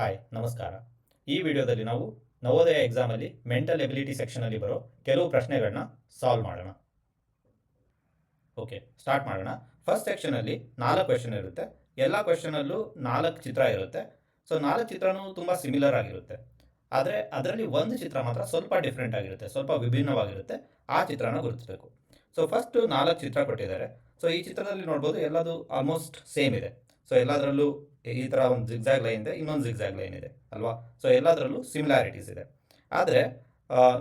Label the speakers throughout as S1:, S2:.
S1: Hi, ನಮಸ್ಕಾರ. ಈ ವಿಡಿಯೋದಲ್ಲಿ ನಾವು ನವೋದಯ ಎಕ್ಸಾಮಲ್ಲಿ ಮೆಂಟಲ್ ಎಬಿಲಿಟಿ ಸೆಕ್ಷನಲ್ಲಿ ಬರೋ ಕೆಲವು ಪ್ರಶ್ನೆಗಳನ್ನ ಸಾಲ್ವ್ ಮಾಡೋಣ. ಓಕೆ, ಸ್ಟಾರ್ಟ್ ಮಾಡೋಣ. ಫಸ್ಟ್ ಸೆಕ್ಷನಲ್ಲಿ ನಾಲ್ಕು ಕ್ವೆಶನ್ ಇರುತ್ತೆ. ಎಲ್ಲ ಕ್ವೆಶನಲ್ಲೂ ನಾಲ್ಕು ಚಿತ್ರ ಇರುತ್ತೆ. ಸೊ, ನಾಲ್ಕು ಚಿತ್ರನೂ ತುಂಬ ಸಿಮಿಲರ್ ಆಗಿರುತ್ತೆ. ಆದರೆ ಅದರಲ್ಲಿ ಒಂದು ಚಿತ್ರ ಮಾತ್ರ ಸ್ವಲ್ಪ ಡಿಫ್ರೆಂಟ್ ಆಗಿರುತ್ತೆ, ಸ್ವಲ್ಪ ವಿಭಿನ್ನವಾಗಿರುತ್ತೆ. ಆ ಚಿತ್ರನ ಗುರುತಿಸಬೇಕು. ಸೊ ಫಸ್ಟ್ ನಾಲ್ಕು ಚಿತ್ರ ಕೊಟ್ಟಿದ್ದಾರೆ. ಸೊ, ಈ ಚಿತ್ರದಲ್ಲಿ ನೋಡ್ಬೋದು ಎಲ್ಲದು ಆಲ್ಮೋಸ್ಟ್ ಸೇಮ್ ಇದೆ. ಸೊ, ಎಲ್ಲದರಲ್ಲೂ ಈ ಥರ ಒಂದು ಜಿಗ್ಜಾಗ್ ಲೈನ್ ಇದೆ, ಇನ್ನೊಂದು ಜಿಗ್ಜಾಗ್ ಲೈನ್ ಇದೆ, ಅಲ್ವಾ? ಸೊ ಎಲ್ಲದರಲ್ಲೂ ಸಿಮಿಲಾರಿಟೀಸ್ ಇದೆ. ಆದರೆ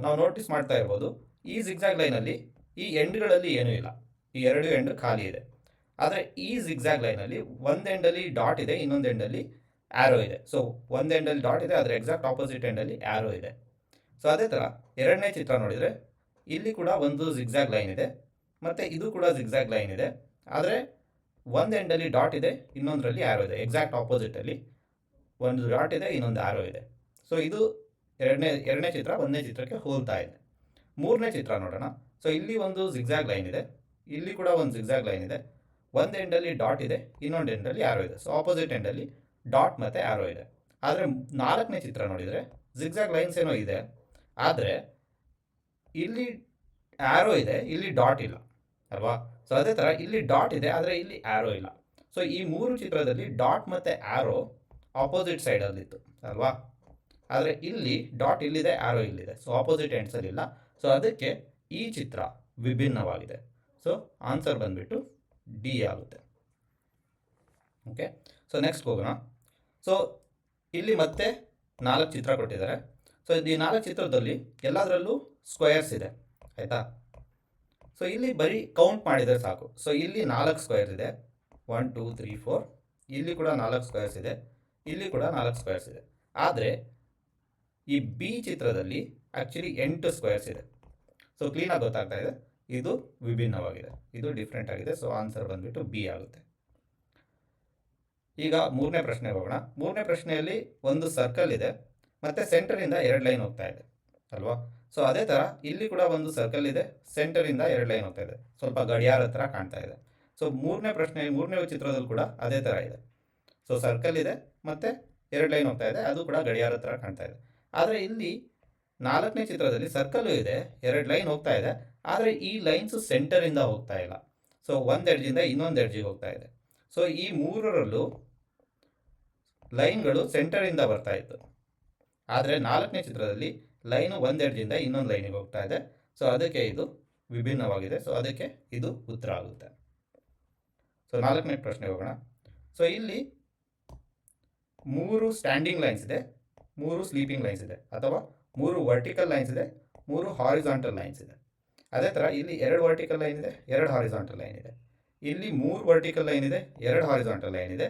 S1: ನಾವು ನೋಟಿಸ್ ಮಾಡ್ತಾ ಇರ್ಬೋದು, ಈ ಜಿಗ್ಜಾಗ್ ಲೈನಲ್ಲಿ ಈ ಎಂಡ್ಗಳಲ್ಲಿ ಏನೂ ಇಲ್ಲ. ಈ ಎರಡು ಎಂಡ್ ಖಾಲಿ ಇದೆ. ಆದರೆ ಈ ಜಿಗ್ಜಾಗ್ ಲೈನಲ್ಲಿ ಒಂದು ಎಂಡಲ್ಲಿ ಡಾಟ್ ಇದೆ, ಇನ್ನೊಂದು ಎಂಡಲ್ಲಿ ಆ್ಯರೋ ಇದೆ. ಸೊ ಒಂದು ಎಂಡಲ್ಲಿ ಡಾಟ್ ಇದೆ ಅದರ ಎಕ್ಸಾಕ್ಟ್ ಆಪೋಸಿಟ್ ಎಂಡಲ್ಲಿ ಆ್ಯರೋ ಇದೆ. ಸೊ ಅದೇ ಥರ ಎರಡನೇ ಚಿತ್ರ ನೋಡಿದರೆ ಇಲ್ಲಿ ಕೂಡ ಒಂದು ಜಿಗ್ಜಾಗ್ ಲೈನ್ ಇದೆ, ಮತ್ತು ಇದು ಕೂಡ ಜಿಗ್ಜಾಗ್ ಲೈನ್ ಇದೆ. ಆದರೆ ಒಂದು ಎಂಡಲ್ಲಿ ಡಾಟ್ ಇದೆ, ಇನ್ನೊಂದರಲ್ಲಿ ಆ್ಯರೋ ಇದೆ. ಎಕ್ಸಾಕ್ಟ್ ಆಪೋಸಿಟಲ್ಲಿ ಒಂದು ಡಾಟ್ ಇದೆ, ಇನ್ನೊಂದು ಆ್ಯರೋ ಇದೆ. ಸೊ ಇದು ಎರಡನೇ ಎರಡನೇ ಚಿತ್ರ ಒಂದನೇ ಚಿತ್ರಕ್ಕೆ ಹೋಲ್ತಾ ಇದೆ. ಮೂರನೇ ಚಿತ್ರ ನೋಡೋಣ. ಸೊ ಇಲ್ಲಿ ಒಂದು ಜಿಗ್ಜಾಗ್ ಲೈನ್ ಇದೆ. ಇಲ್ಲಿ ಕೂಡ ಒಂದು ಜಿಗ್ಜಾಗ್ ಲೈನ್ ಇದೆ. ಒಂದು ಎಂಡಲ್ಲಿ ಡಾಟ್ ಇದೆ, ಇನ್ನೊಂದು ಎಂಡಲ್ಲಿ ಆ್ಯರೋ ಇದೆ. ಸೊ ಆಪೋಸಿಟ್ ಎಂಡಲ್ಲಿ ಡಾಟ್ ಮತ್ತು ಆ್ಯರೋ ಇದೆ. ಆದರೆ ನಾಲ್ಕನೇ ಚಿತ್ರ ನೋಡಿದರೆ ಜಿಗ್ಜಾಗ್ ಲೈನ್ಸ್ ಏನೋ ಇದೆ. ಆದರೆ ಇಲ್ಲಿ ಆರೋ ಇದೆ, ಇಲ್ಲಿ ಡಾಟ್ ಇಲ್ಲ. ಅಲ್ವಾ? ಸೊ ಅದೇ ಥರ ಇಲ್ಲಿ ಡಾಟ್ ಇದೆ, ಆದರೆ ಇಲ್ಲಿ ಆ್ಯರೋ ಇಲ್ಲ. ಸೊ ಈ ಮೂರು ಚಿತ್ರದಲ್ಲಿ ಡಾಟ್ ಮತ್ತು ಆರೋ ಆಪೋಸಿಟ್ ಸೈಡಲ್ಲಿತ್ತು ಅಲ್ವಾ? ಆದರೆ ಇಲ್ಲಿ ಡಾಟ್ ಇಲ್ಲಿದೆ ಆ್ಯರೋ ಇಲ್ಲಿದೆ. ಸೊ ಆಪೋಸಿಟ್ ಎಂಡ್ಸಲ್ಲಿಲ್ಲ ಸೊ ಅದಕ್ಕೆ ಈ ಚಿತ್ರ ವಿಭಿನ್ನವಾಗಿದೆ. ಸೊ ಆನ್ಸರ್ ಬಂದುಬಿಟ್ಟು ಡಿ ಆಗುತ್ತೆ. ಓಕೆ ಸೊ ನೆಕ್ಸ್ಟ್ ಹೋಗೋಣ. ಸೊ ಇಲ್ಲಿ ಮತ್ತೆ ನಾಲ್ಕು ಚಿತ್ರ ಕೊಟ್ಟಿದ್ದಾರೆ. ಸೊ ಈ ನಾಲ್ಕು ಚಿತ್ರದಲ್ಲಿ ಎಲ್ಲದರಲ್ಲೂ ಸ್ಕ್ವಯರ್ಸ್ ಇದೆ, ಆಯಿತಾ? ಸೊ ಇಲ್ಲಿ ಬರೀ ಕೌಂಟ್ ಮಾಡಿದರೆ ಸಾಕು. ಸೊ ಇಲ್ಲಿ ನಾಲ್ಕು ಸ್ಕ್ವೇರ್ಸ್ ಇದೆ. ಒನ್ ಟೂ ತ್ರೀ ಫೋರ್ ಇಲ್ಲಿ ಕೂಡ ನಾಲ್ಕು ಸ್ಕ್ವೇರ್ಸ್ ಇದೆ. ಇಲ್ಲಿ ಕೂಡ ನಾಲ್ಕು ಸ್ಕ್ವೇರ್ಸ್ ಇದೆ. ಆದರೆ ಈ ಬಿ ಚಿತ್ರದಲ್ಲಿ ಆ್ಯಕ್ಚುಲಿ ಎಂಟು ಸ್ಕ್ವೇರ್ಸ್ ಇದೆ. ಸೊ ಕ್ಲೀನಾಗಿ ಗೊತ್ತಾಗ್ತಾ ಇದೆ? ಇದು ವಿಭಿನ್ನವಾಗಿದೆ. ಇದು ಡಿಫ್ರೆಂಟ್ ಆಗಿದೆ. ಸೊ ಆನ್ಸರ್ ಬಂದುಬಿಟ್ಟು ಬಿ ಆಗುತ್ತೆ. ಈಗ ಮೂರನೇ ಪ್ರಶ್ನೆಗೆ ಹೋಗೋಣ. ಮೂರನೇ ಪ್ರಶ್ನೆಯಲ್ಲಿ ಒಂದು ಸರ್ಕಲ್ ಇದೆ. ಮತ್ತು ಸೆಂಟರಿಂದ ಎರಡು ಲೈನ್ ಹೋಗ್ತಾ ಇದೆ. ಅಲ್ವಾ? ಸೊ ಅದೇ ಥರ ಇಲ್ಲಿ ಕೂಡ ಒಂದು ಸರ್ಕಲ್ ಇದೆ. ಸೆಂಟರಿಂದ ಎರಡು ಲೈನ್ ಹೋಗ್ತಾ ಇದೆ. ಸ್ವಲ್ಪ ಗಡಿಯಾರ ಹತ್ರ ಕಾಣ್ತಾ ಇದೆ. ಸೊ ಮೂರನೇ ಪ್ರಶ್ನೆ, ಮೂರನೇ ಚಿತ್ರದಲ್ಲಿ ಕೂಡ ಅದೇ ಥರ ಇದೆ. ಸೊ ಸರ್ಕಲ್ ಇದೆ ಮತ್ತು ಎರಡು ಲೈನ್ ಹೋಗ್ತಾ ಇದೆ. ಅದು ಕೂಡ ಗಡಿಯಾರ ಹತ್ರ ಕಾಣ್ತಾ ಇದೆ. ಆದರೆ ಇಲ್ಲಿ ನಾಲ್ಕನೇ ಚಿತ್ರದಲ್ಲಿ ಸರ್ಕಲ್ಲು ಇದೆ, ಎರಡು ಲೈನ್ ಹೋಗ್ತಾ ಇದೆ. ಆದರೆ ಈ ಲೈನ್ಸು ಸೆಂಟರಿಂದ ಹೋಗ್ತಾ ಇಲ್ಲ. ಸೊ ಒಂದು ಎಡ್ಜಿಂದ ಇನ್ನೊಂದು ಎಡ್ಜಿಗೆ ಹೋಗ್ತಾ ಇದೆ. ಸೊ ಈ ಮೂರರಲ್ಲೂ ಲೈನ್ಗಳು ಸೆಂಟರಿಂದ ಬರ್ತಾ ಇತ್ತು. ಆದರೆ ನಾಲ್ಕನೇ ಚಿತ್ರದಲ್ಲಿ ಲೈನು ಒಂದು ಎಡ್ಜಿಂದ ಇನ್ನೊಂದು ಲೈನಿಗೆ ಹೋಗ್ತಾ ಇದೆ. ಸೊ ಅದಕ್ಕೆ ಇದು ವಿಭಿನ್ನವಾಗಿದೆ. ಸೊ ಅದಕ್ಕೆ ಇದು ಉತ್ತರ ಆಗುತ್ತೆ. ಸೊ ನಾಲ್ಕನೇ ಪ್ರಶ್ನೆ ಹೋಗೋಣ. ಸೊ ಇಲ್ಲಿ ಮೂರು ಸ್ಟ್ಯಾಂಡಿಂಗ್ ಲೈನ್ಸ್ ಇದೆ, ಮೂರು ಸ್ಲೀಪಿಂಗ್ ಲೈನ್ಸ್ ಇದೆ, ಅಥವಾ ಮೂರು ವರ್ಟಿಕಲ್ ಲೈನ್ಸ್ ಇದೆ, ಮೂರು ಹಾರಿಸಾಂಟಲ್ ಲೈನ್ಸ್ ಇದೆ. ಅದೇ ಥರ ಇಲ್ಲಿ ಎರಡು ವರ್ಟಿಕಲ್ ಲೈನ್ ಇದೆ, ಎರಡು ಹಾರಿಸಾಂಟಲ್ ಲೈನ್ ಇದೆ. ಇಲ್ಲಿ ಮೂರು ವರ್ಟಿಕಲ್ ಲೈನ್ ಇದೆ, ಎರಡು ಹಾರಿಸಾಂಟಲ್ ಲೈನ್ ಇದೆ.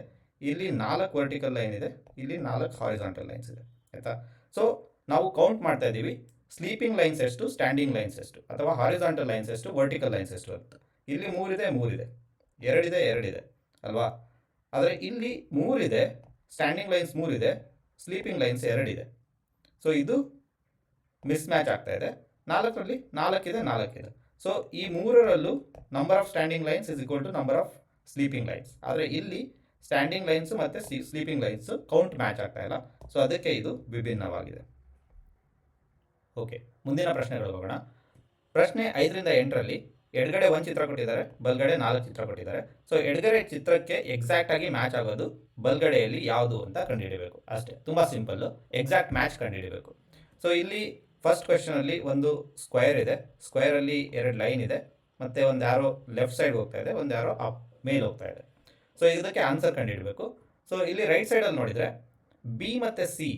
S1: ಇಲ್ಲಿ ನಾಲ್ಕು ವರ್ಟಿಕಲ್ ಲೈನ್ ಇದೆ, ಇಲ್ಲಿ ನಾಲ್ಕು ಹಾರಿಸಾಂಟಲ್ ಲೈನ್ಸ್ ಇದೆ. ಆಯಿತಾ? ಸೊ ನಾವು ಕೌಂಟ್ ಮಾಡ್ತಾ ಇದ್ದೀವಿ. ಸ್ಲೀಪಿಂಗ್ ಲೈನ್ಸ್ ಎಷ್ಟು ಸ್ಟ್ಯಾಂಡಿಂಗ್ ಲೈನ್ಸ್ ಎಷ್ಟು, ಅಥವಾ ಹಾರಿಸಾಂಟಲ್ ಲೈನ್ಸ್ ಎಷ್ಟು ವರ್ಟಿಕಲ್ ಲೈನ್ಸ್ ಎಷ್ಟು ಅಂತ. ಇಲ್ಲಿ ಮೂರಿದೆ ಮೂರಿದೆ. ಎರಡಿದೆ ಎರಡಿದೆ. ಅಲ್ವಾ? ಆದರೆ ಇಲ್ಲಿ ಮೂರಿದೆ ಸ್ಟ್ಯಾಂಡಿಂಗ್ ಲೈನ್ಸ್ ಮೂರಿದೆ ಸ್ಲೀಪಿಂಗ್ ಲೈನ್ಸ್ ಎರಡಿದೆ. ಸೊ ಇದು ಮಿಸ್ ಮ್ಯಾಚ್ ಆಗ್ತಾ ಇದೆ. ನಾಲ್ಕರಲ್ಲಿ ನಾಲ್ಕಿದೆ ನಾಲ್ಕಿದೆ. ಸೊ ಈ ಮೂರರಲ್ಲೂ number of standing lines is equal to number of sleeping lines ಆದರೆ ಇಲ್ಲಿ ಸ್ಟ್ಯಾಂಡಿಂಗ್ ಲೈನ್ಸು ಮತ್ತು ಸ್ಲೀಪಿಂಗ್ ಲೈನ್ಸು ಕೌಂಟ್ ಮ್ಯಾಚ್ ಆಗ್ತಾ ಇಲ್ಲ. ಸೊ ಅದಕ್ಕೆ ಇದು ವಿಭಿನ್ನವಾಗಿದೆ. ಓಕೆ ಮುಂದಿನ ಪ್ರಶ್ನೆಗಳು ಹೋಗೋಣ. ಪ್ರಶ್ನೆ ಐದರಿಂದ ಎಂಟರಲ್ಲಿ ಎಡಗಡೆ ಒಂದು ಚಿತ್ರ ಕೊಟ್ಟಿದ್ದಾರೆ, ಬಲ್ಗಡೆ ನಾಲ್ಕು ಚಿತ್ರ ಕೊಟ್ಟಿದ್ದಾರೆ. ಸೊ ಎಡಗಡೆ ಚಿತ್ರಕ್ಕೆ ಎಕ್ಸಾಕ್ಟ್ ಆಗಿ ಮ್ಯಾಚ್ ಆಗೋದು ಬಲ್ಗಡೆಯಲ್ಲಿ ಯಾವುದು ಅಂತ ಕಂಡುಹಿಡಿಯಬೇಕು ಅಷ್ಟೇ, ತುಂಬ ಸಿಂಪಲ್ಲು ಎಕ್ಸಾಕ್ಟ್ ಮ್ಯಾಚ್ ಕಂಡುಹಿಡಿಯಬೇಕು ಸೊ ಇಲ್ಲಿ ಫಸ್ಟ್ ಕ್ವೆಶನಲ್ಲಿ ಒಂದು ಸ್ಕ್ವೇರ್ ಇದೆ. ಸ್ಕ್ವೇರಲ್ಲಿ ಎರಡು ಲೈನ್ ಇದೆ. ಮತ್ತು ಒಂದು ಯಾರೋ ಲೆಫ್ಟ್ ಸೈಡ್ ಹೋಗ್ತಾ ಇದೆ, ಒಂದು ಯಾರೋ ಅಪ್ ಮೇಲೆ ಹೋಗ್ತಾ ಇದೆ. ಸೊ ಇದಕ್ಕೆ ಆನ್ಸರ್ ಕಂಡುಹಿಡಬೇಕು. ಸೊ ಇಲ್ಲಿ ರೈಟ್ ಸೈಡಲ್ಲಿ ನೋಡಿದರೆ ಬಿ ಮತ್ತು ಸಿ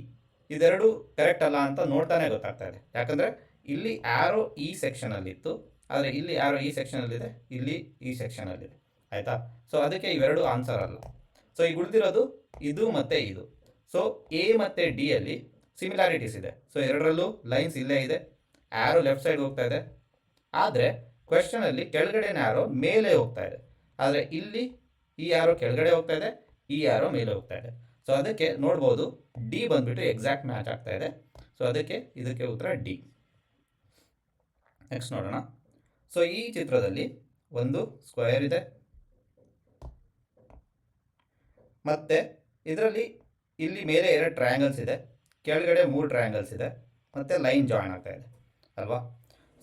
S1: ಇದೆರಡು ಕರೆಕ್ಟ್ ಅಲ್ಲ ಅಂತ ನೋಡ್ತಾನೆ ಗೊತ್ತಾಗ್ತಾ ಇದೆ. ಯಾಕಂದರೆ ಇಲ್ಲಿ ಯಾರೋ ಈ ಸೆಕ್ಷನಲ್ಲಿತ್ತು ಆದರೆ ಇಲ್ಲಿ ಯಾರೋ ಈ ಸೆಕ್ಷನಲ್ಲಿದೆ ಇಲ್ಲಿ ಈ ಸೆಕ್ಷನಲ್ಲಿದೆ ಆಯಿತಾ? ಸೊ ಅದಕ್ಕೆ ಇವೆರಡು ಆನ್ಸರ್ ಅಲ್ಲ. ಸೊ ಈಗ ಉಳಿದಿರೋದು ಇದು ಮತ್ತು ಇದು. ಸೊ ಎ ಮತ್ತು ಡಿಯಲ್ಲಿ ಸಿಮಿಲಾರಿಟೀಸ್ ಇದೆ. ಸೊ ಎರಡರಲ್ಲೂ ಲೈನ್ಸ್ ಇಲ್ಲೇ ಇದೆ. ಆ್ಯರೋ ಲೆಫ್ಟ್ ಸೈಡ್ ಹೋಗ್ತಾ ಇದೆ. ಆದರೆ ಕ್ವೆಶನಲ್ಲಿ ಕೆಳಗಡೆ ಯಾರೋ ಮೇಲೆ ಹೋಗ್ತಾ ಇದೆ. ಆದರೆ ಇಲ್ಲಿ ಈ ಯಾರೋ ಕೆಳಗಡೆ ಹೋಗ್ತಾ ಇದೆ, ಈ ಯಾರೋ ಮೇಲೆ ಹೋಗ್ತಾ ಇದೆ. ಸೊ ಅದಕ್ಕೆ ನೋಡ್ಬೋದು ಡಿ ಬಂದುಬಿಟ್ಟು ಎಕ್ಸಾಕ್ಟ್ ಮ್ಯಾಚ್ ಆಗ್ತಾ ಇದೆ. ಸೊ ಅದಕ್ಕೆ ಇದಕ್ಕೆ ಉತ್ತರ ಡಿ ನೆಕ್ಸ್ಟ್ ನೋಡೋಣ. ಸೊ ಈ ಚಿತ್ರದಲ್ಲಿ ಒಂದು ಸ್ಕ್ವೇರ್ ಇದೆ. ಮತ್ತು ಇದರಲ್ಲಿ ಇಲ್ಲಿ ಮೇಲೆ ಎರಡು ಟ್ರಯಾಂಗಲ್ಸ್ ಇದೆ. ಕೆಳಗಡೆ ಮೂರು ಟ್ರಯಾಂಗಲ್ಸ್ ಇದೆ. ಮತ್ತು ಲೈನ್ ಜಾಯಿನ್ ಆಗ್ತಾ ಇದೆ. ಅಲ್ವಾ?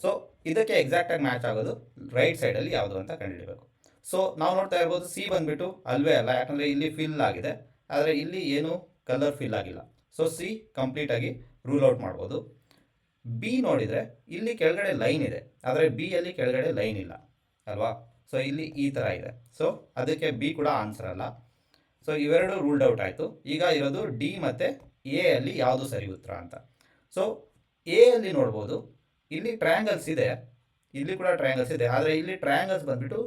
S1: ಸೊ ಇದಕ್ಕೆ ಎಕ್ಸಾಕ್ಟಾಗಿ ಮ್ಯಾಚ್ ಆಗೋದು ರೈಟ್ ಸೈಡಲ್ಲಿ ಯಾವುದು ಅಂತ ಕಂಡುಹಿಡಬೇಕು. ಸೊ ನಾವು ನೋಡ್ತಾ ಇರ್ಬೋದು ಸಿ ಬಂದುಬಿಟ್ಟು ಅಲ್ವೇ ಅಲ್ಲ. ಯಾಕಂದರೆ ಇಲ್ಲಿ ಫಿಲ್ ಆಗಿದೆ. ಆದರೆ ಇಲ್ಲಿ ಏನು ಕಲರ್ ಫಿಲ್ ಆಗಿಲ್ಲ. ಸೊ ಸಿ ಕಂಪ್ಲೀಟಾಗಿ ರೂಲ್ ಔಟ್ ಮಾಡ್ಬೋದು. ಬಿ ನೋಡಿದರೆ ಇಲ್ಲಿ ಕೆಳಗಡೆ ಲೈನ್ ಇದೆ. ಆದರೆ ಬಿ ಅಲ್ಲಿ ಕೆಳಗಡೆ ಲೈನ್ ಇಲ್ಲ. ಅಲ್ವಾ? ಸೊ ಇಲ್ಲಿ ಈ ಥರ ಇದೆ. ಸೊ ಅದಕ್ಕೆ ಬಿ ಕೂಡ ಆನ್ಸರ್ ಅಲ್ಲ. ಸೊ ಇವೆರಡು ರೂಲ್ಡ್ ಔಟ್ ಆಯಿತು. ಈಗ ಇರೋದು ಡಿ ಮತ್ತು ಎ ಅಲ್ಲಿ ಯಾವುದು ಸರಿ ಉತ್ತರ ಅಂತ. ಸೊ ಎ ಅಲ್ಲಿ ನೋಡ್ಬೋದು. ಇಲ್ಲಿ ಟ್ರಯಾಂಗಲ್ಸ್ ಇದೆ. ಇಲ್ಲಿ ಕೂಡ ಟ್ರಯಾಂಗಲ್ಸ್ ಇದೆ. ಆದರೆ ಇಲ್ಲಿ ಟ್ರಯಾಂಗಲ್ಸ್ ಬಂದ್ಬಿಟ್ಟು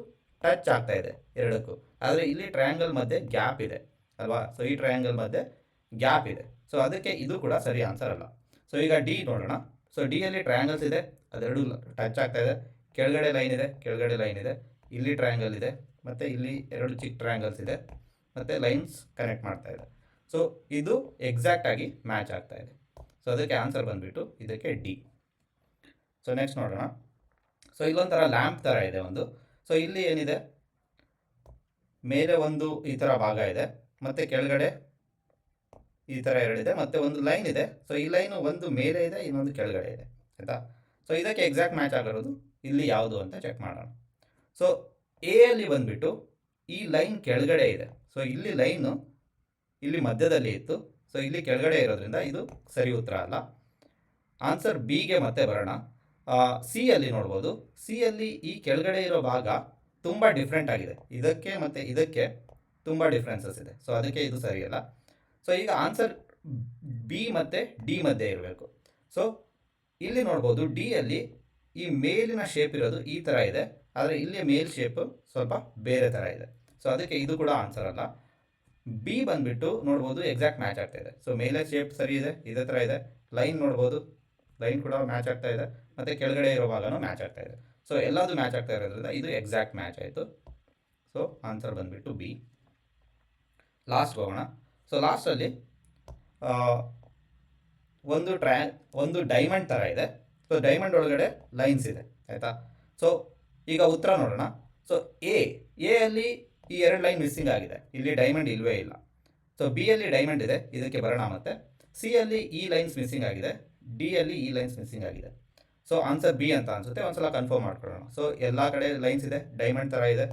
S1: ಟಚ್ ಆಗ್ತಾ ಇದೆ ಎರಡಕ್ಕೂ. ಆದರೆ ಇಲ್ಲಿ ಟ್ರಯಾಂಗಲ್ ಮಧ್ಯೆ ಗ್ಯಾಪ್ ಇದೆ. ಅಲ್ವಾ? ಸೊ ಈ ಟ್ರಯಾಂಗಲ್ ಮಧ್ಯೆ ಗ್ಯಾಪ್ ಇದೆ. ಸೊ ಅದಕ್ಕೆ ಇದು ಕೂಡ ಸರಿ ಆನ್ಸರ್ ಅಲ್ಲ. ಸೊ ಈಗ ಡಿ ನೋಡೋಣ. ಸೊ ಡಿ ಅಲ್ಲಿ ಟ್ರಯಾಂಗಲ್ಸ್ ಇದೆ. ಅದೆರಡು ಟಚ್ ಆಗ್ತಾ ಇದೆ. ಕೆಳಗಡೆ ಲೈನ್ ಇದೆ. ಕೆಳಗಡೆ ಲೈನ್ ಇದೆ. ಇಲ್ಲಿ ಟ್ರಯಾಂಗಲ್ ಇದೆ. ಮತ್ತು ಇಲ್ಲಿ ಎರಡು ಚಿಕ್ಕ ಟ್ರಯಾಂಗಲ್ಸ್ ಇದೆ. ಮತ್ತು ಲೈನ್ಸ್ ಕನೆಕ್ಟ್ ಮಾಡ್ತಾ ಇದೆ. ಸೊ ಇದು ಎಕ್ಸಾಕ್ಟಾಗಿ ಮ್ಯಾಚ್ ಆಗ್ತಾ ಇದೆ. ಸೊ ಅದಕ್ಕೆ ಆನ್ಸರ್ ಬಂದುಬಿಟ್ಟು ಇದಕ್ಕೆ ಡಿ ಸೊ ನೆಕ್ಸ್ಟ್ ನೋಡೋಣ. ಸೊ ಇಲ್ಲೊಂಥರ ಲ್ಯಾಂಪ್ ಥರ ಇದೆ ಒಂದು. ಸೊ ಇಲ್ಲಿ ಏನಿದೆ? ಮೇಲೆ ಒಂದು ಈ ಥರ ಭಾಗ ಇದೆ. ಮತ್ತು ಕೆಳಗಡೆ ಈ ಥರ ಎರಡಿದೆ, ಮತ್ತೆ ಒಂದು ಲೈನ್ ಇದೆ. ಸೊ ಈ ಲೈನು ಒಂದು ಮೇಲೆ ಇದೆ, ಇನ್ನೊಂದು ಕೆಳಗಡೆ ಇದೆ, ಆಯಿತಾ? ಸೊ ಇದಕ್ಕೆ ಎಕ್ಸಾಕ್ಟ್ ಮ್ಯಾಚ್ ಆಗಿರೋದು ಇಲ್ಲಿ ಯಾವುದು ಅಂತ ಚೆಕ್ ಮಾಡೋಣ. ಸೊ ಎ ಅಲ್ಲಿ ಬಂದುಬಿಟ್ಟು ಈ ಲೈನ್ ಕೆಳಗಡೆ ಇದೆ. ಸೊ ಇಲ್ಲಿ ಲೈನು ಇಲ್ಲಿ ಮಧ್ಯದಲ್ಲಿ ಇತ್ತು. ಸೊ ಇಲ್ಲಿ ಕೆಳಗಡೆ ಇರೋದ್ರಿಂದ ಇದು ಸರಿ ಉತ್ತರ ಅಲ್ಲ. ಆನ್ಸರ್ ಬಿಗೆ ಮತ್ತೆ ಬರೋಣ. ಸಿ ಅಲ್ಲಿ ನೋಡ್ಬೋದು. ಸಿ ಅಲ್ಲಿ ಈ ಕೆಳಗಡೆ ಇರೋ ಭಾಗ ತುಂಬ ಡಿಫ್ರೆಂಟ್ ಆಗಿದೆ. ಇದಕ್ಕೆ ಮತ್ತು ಇದಕ್ಕೆ ತುಂಬ ಡಿಫ್ರೆನ್ಸಸ್ ಇದೆ. ಸೊ ಅದಕ್ಕೆ ಇದು ಸರಿಯಲ್ಲ ಸೊ ಈಗ ಆನ್ಸರ್ ಬಿ ಮತ್ತು ಡಿ ಮಧ್ಯೆ ಇರಬೇಕು. ಸೊ ಇಲ್ಲಿ ನೋಡ್ಬೋದು ಡಿ ಅಲ್ಲಿ ಈ ಮೇಲಿನ ಶೇಪ್ ಇರೋದು ಈ ಥರ ಇದೆ. ಆದರೆ ಇಲ್ಲಿ ಮೇಲ್ ಶೇಪ್ ಸ್ವಲ್ಪ ಬೇರೆ ಥರ ಇದೆ. ಸೊ ಅದಕ್ಕೆ ಇದು ಕೂಡ ಆನ್ಸರ್ ಅಲ್ಲ. ಬಿ ಬಂದ್ಬಿಟ್ಟು ನೋಡ್ಬೋದು ಎಕ್ಸಾಕ್ಟ್ ಮ್ಯಾಚ್ ಆಗ್ತಾ ಇದೆ. ಸೊ ಮೇಲೆ ಶೇಪ್ ಸರಿ ಇದೆ, ಇದೇ ಥರ ಇದೆ. ಲೈನ್ ನೋಡ್ಬೋದು ಲೈನ್ ಕೂಡ ಮ್ಯಾಚ್ ಆಗ್ತಾ ಇದೆ. ಮತ್ತು ಕೆಳಗಡೆ ಇರೋ ಮ್ಯಾಚ್ ಆಗ್ತಾ ಇದೆ. ಸೊ ಎಲ್ಲದು ಮ್ಯಾಚ್ ಆಗ್ತಾ ಇರೋದ್ರಿಂದ ಇದು ಎಕ್ಸಾಕ್ಟ್ ಮ್ಯಾಚ್ ಆಯಿತು. ಸೊ ಆನ್ಸರ್ ಬಂದುಬಿಟ್ಟು ಬಿ ಲಾಸ್ಟ್ ಹೋಗೋಣ. ಸೊ ಲಾಸ್ಟಲ್ಲಿ ಒಂದು ಟ್ರ್ಯಾ ಒಂದು ಡೈಮಂಡ್ ಥರ ಇದೆ. ಸೊ ಡೈಮಂಡ್ ಒಳಗಡೆ ಲೈನ್ಸ್ ಇದೆ, ಆಯಿತಾ? ಸೊ ಈಗ ಉತ್ತರ ನೋಡೋಣ. ಸೊ ಎ ಎ ಅಲ್ಲಿ ಈ ಎರಡು ಲೈನ್ ಮಿಸ್ಸಿಂಗ್ ಆಗಿದೆ. ಇಲ್ಲಿ ಡೈಮಂಡ್ ಇಲ್ವೇ ಇಲ್ಲ. ಸೊ ಬಿ ಅಲ್ಲಿ ಡೈಮಂಡ್ ಇದೆ, ಇದಕ್ಕೆ ಬರೋಣ ಮತ್ತೆ. ಸಿ ಅಲ್ಲಿ ಈ ಲೈನ್ಸ್ ಮಿಸ್ಸಿಂಗ್ ಆಗಿದೆ ಡಿ ಅಲ್ಲಿ ಈ ಲೈನ್ಸ್ ಮಿಸ್ಸಿಂಗ್ ಆಗಿದೆ. ಸೊ ಆನ್ಸರ್ ಬಿ ಅಂತ ಅನ್ಸುತ್ತೆ. ಒಂದ್ಸಲ ಕನ್ಫರ್ಮ್ ಮಾಡ್ಕೊಳ್ಳೋಣ. ಸೊ ಎಲ್ಲ ಕಡೆ ಲೈನ್ಸ್ ಇದೆ ಡೈಮಂಡ್ ಥರ ಇದೆ.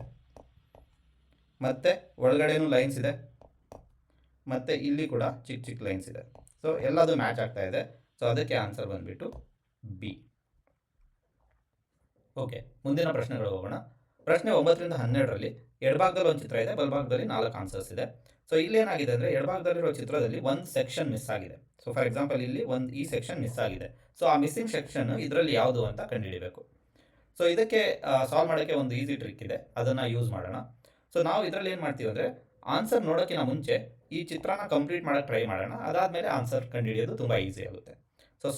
S1: ಮತ್ತು ಒಳಗಡೆನೂ ಲೈನ್ಸ್ ಇದೆ. ಮತ್ತು ಇಲ್ಲಿ ಕೂಡ ಚಿಕ್ಕ ಚಿಕ್ಕ ಲೈನ್ಸ್ ಇದೆ. ಸೊ ಎಲ್ಲದು ಮ್ಯಾಚ್ ಆಗ್ತಾ ಇದೆ. ಸೊ ಅದಕ್ಕೆ ಆನ್ಸರ್ ಬಂದುಬಿಟ್ಟು ಬಿ ಓಕೆ ಮುಂದಿನ ಪ್ರಶ್ನೆಗಳು ಹೋಗೋಣ. ಪ್ರಶ್ನೆ ಒಂಬತ್ತರಿಂದ ಹನ್ನೆರಡರಲ್ಲಿ ಎಡಭಾಗದಲ್ಲಿ ಒಂದು ಚಿತ್ರ ಇದೆ ಬಲಭಾಗದಲ್ಲಿ ನಾಲ್ಕು ಆನ್ಸರ್ಸ್ ಇದೆ. ಸೊ ಇಲ್ಲಿ ಏನಾಗಿದೆ ಅಂದರೆ ಎಡಭಾಗದಲ್ಲಿರೋ ಚಿತ್ರದಲ್ಲಿ ಒಂದು ಸೆಕ್ಷನ್ ಮಿಸ್ ಆಗಿದೆ. ಸೊ ಫಾರ್ ಎಕ್ಸಾಂಪಲ್ ಇಲ್ಲಿ ಒಂದು ಈ ಸೆಕ್ಷನ್ ಮಿಸ್ ಆಗಿದೆ. ಸೊ ಆ ಮಿಸ್ಸಿಂಗ್ ಸೆಕ್ಷನ್ ಇದರಲ್ಲಿ ಯಾವುದು ಅಂತ ಕಂಡುಹಿಡಿಯಬೇಕು ಸೊ ಇದಕ್ಕೆ ಸಾಲ್ವ್ ಮಾಡೋಕ್ಕೆ ಒಂದು ಈಸಿ ಟ್ರಿಕ್ ಇದೆ. ಅದನ್ನು ಯೂಸ್ ಮಾಡೋಣ. ಸೊ ನಾವು ಇದರಲ್ಲಿ ಏನು ಮಾಡ್ತೀವಿ ಅಂದರೆ ಆನ್ಸರ್ ನೋಡೋಕ್ಕಿಂತ ಮುಂಚೆ ಈ ಚಿತ್ರನ ಕಂಪ್ಲೀಟ್ ಮಾಡೋಕ್ಕೆ ಟ್ರೈ ಮಾಡೋಣ. ಅದಾದಮೇಲೆ ಆನ್ಸರ್ ಕಂಡುಹಿಡಿಯೋದು ತುಂಬ ಈಸಿ ಆಗುತ್ತೆ. ಸೊ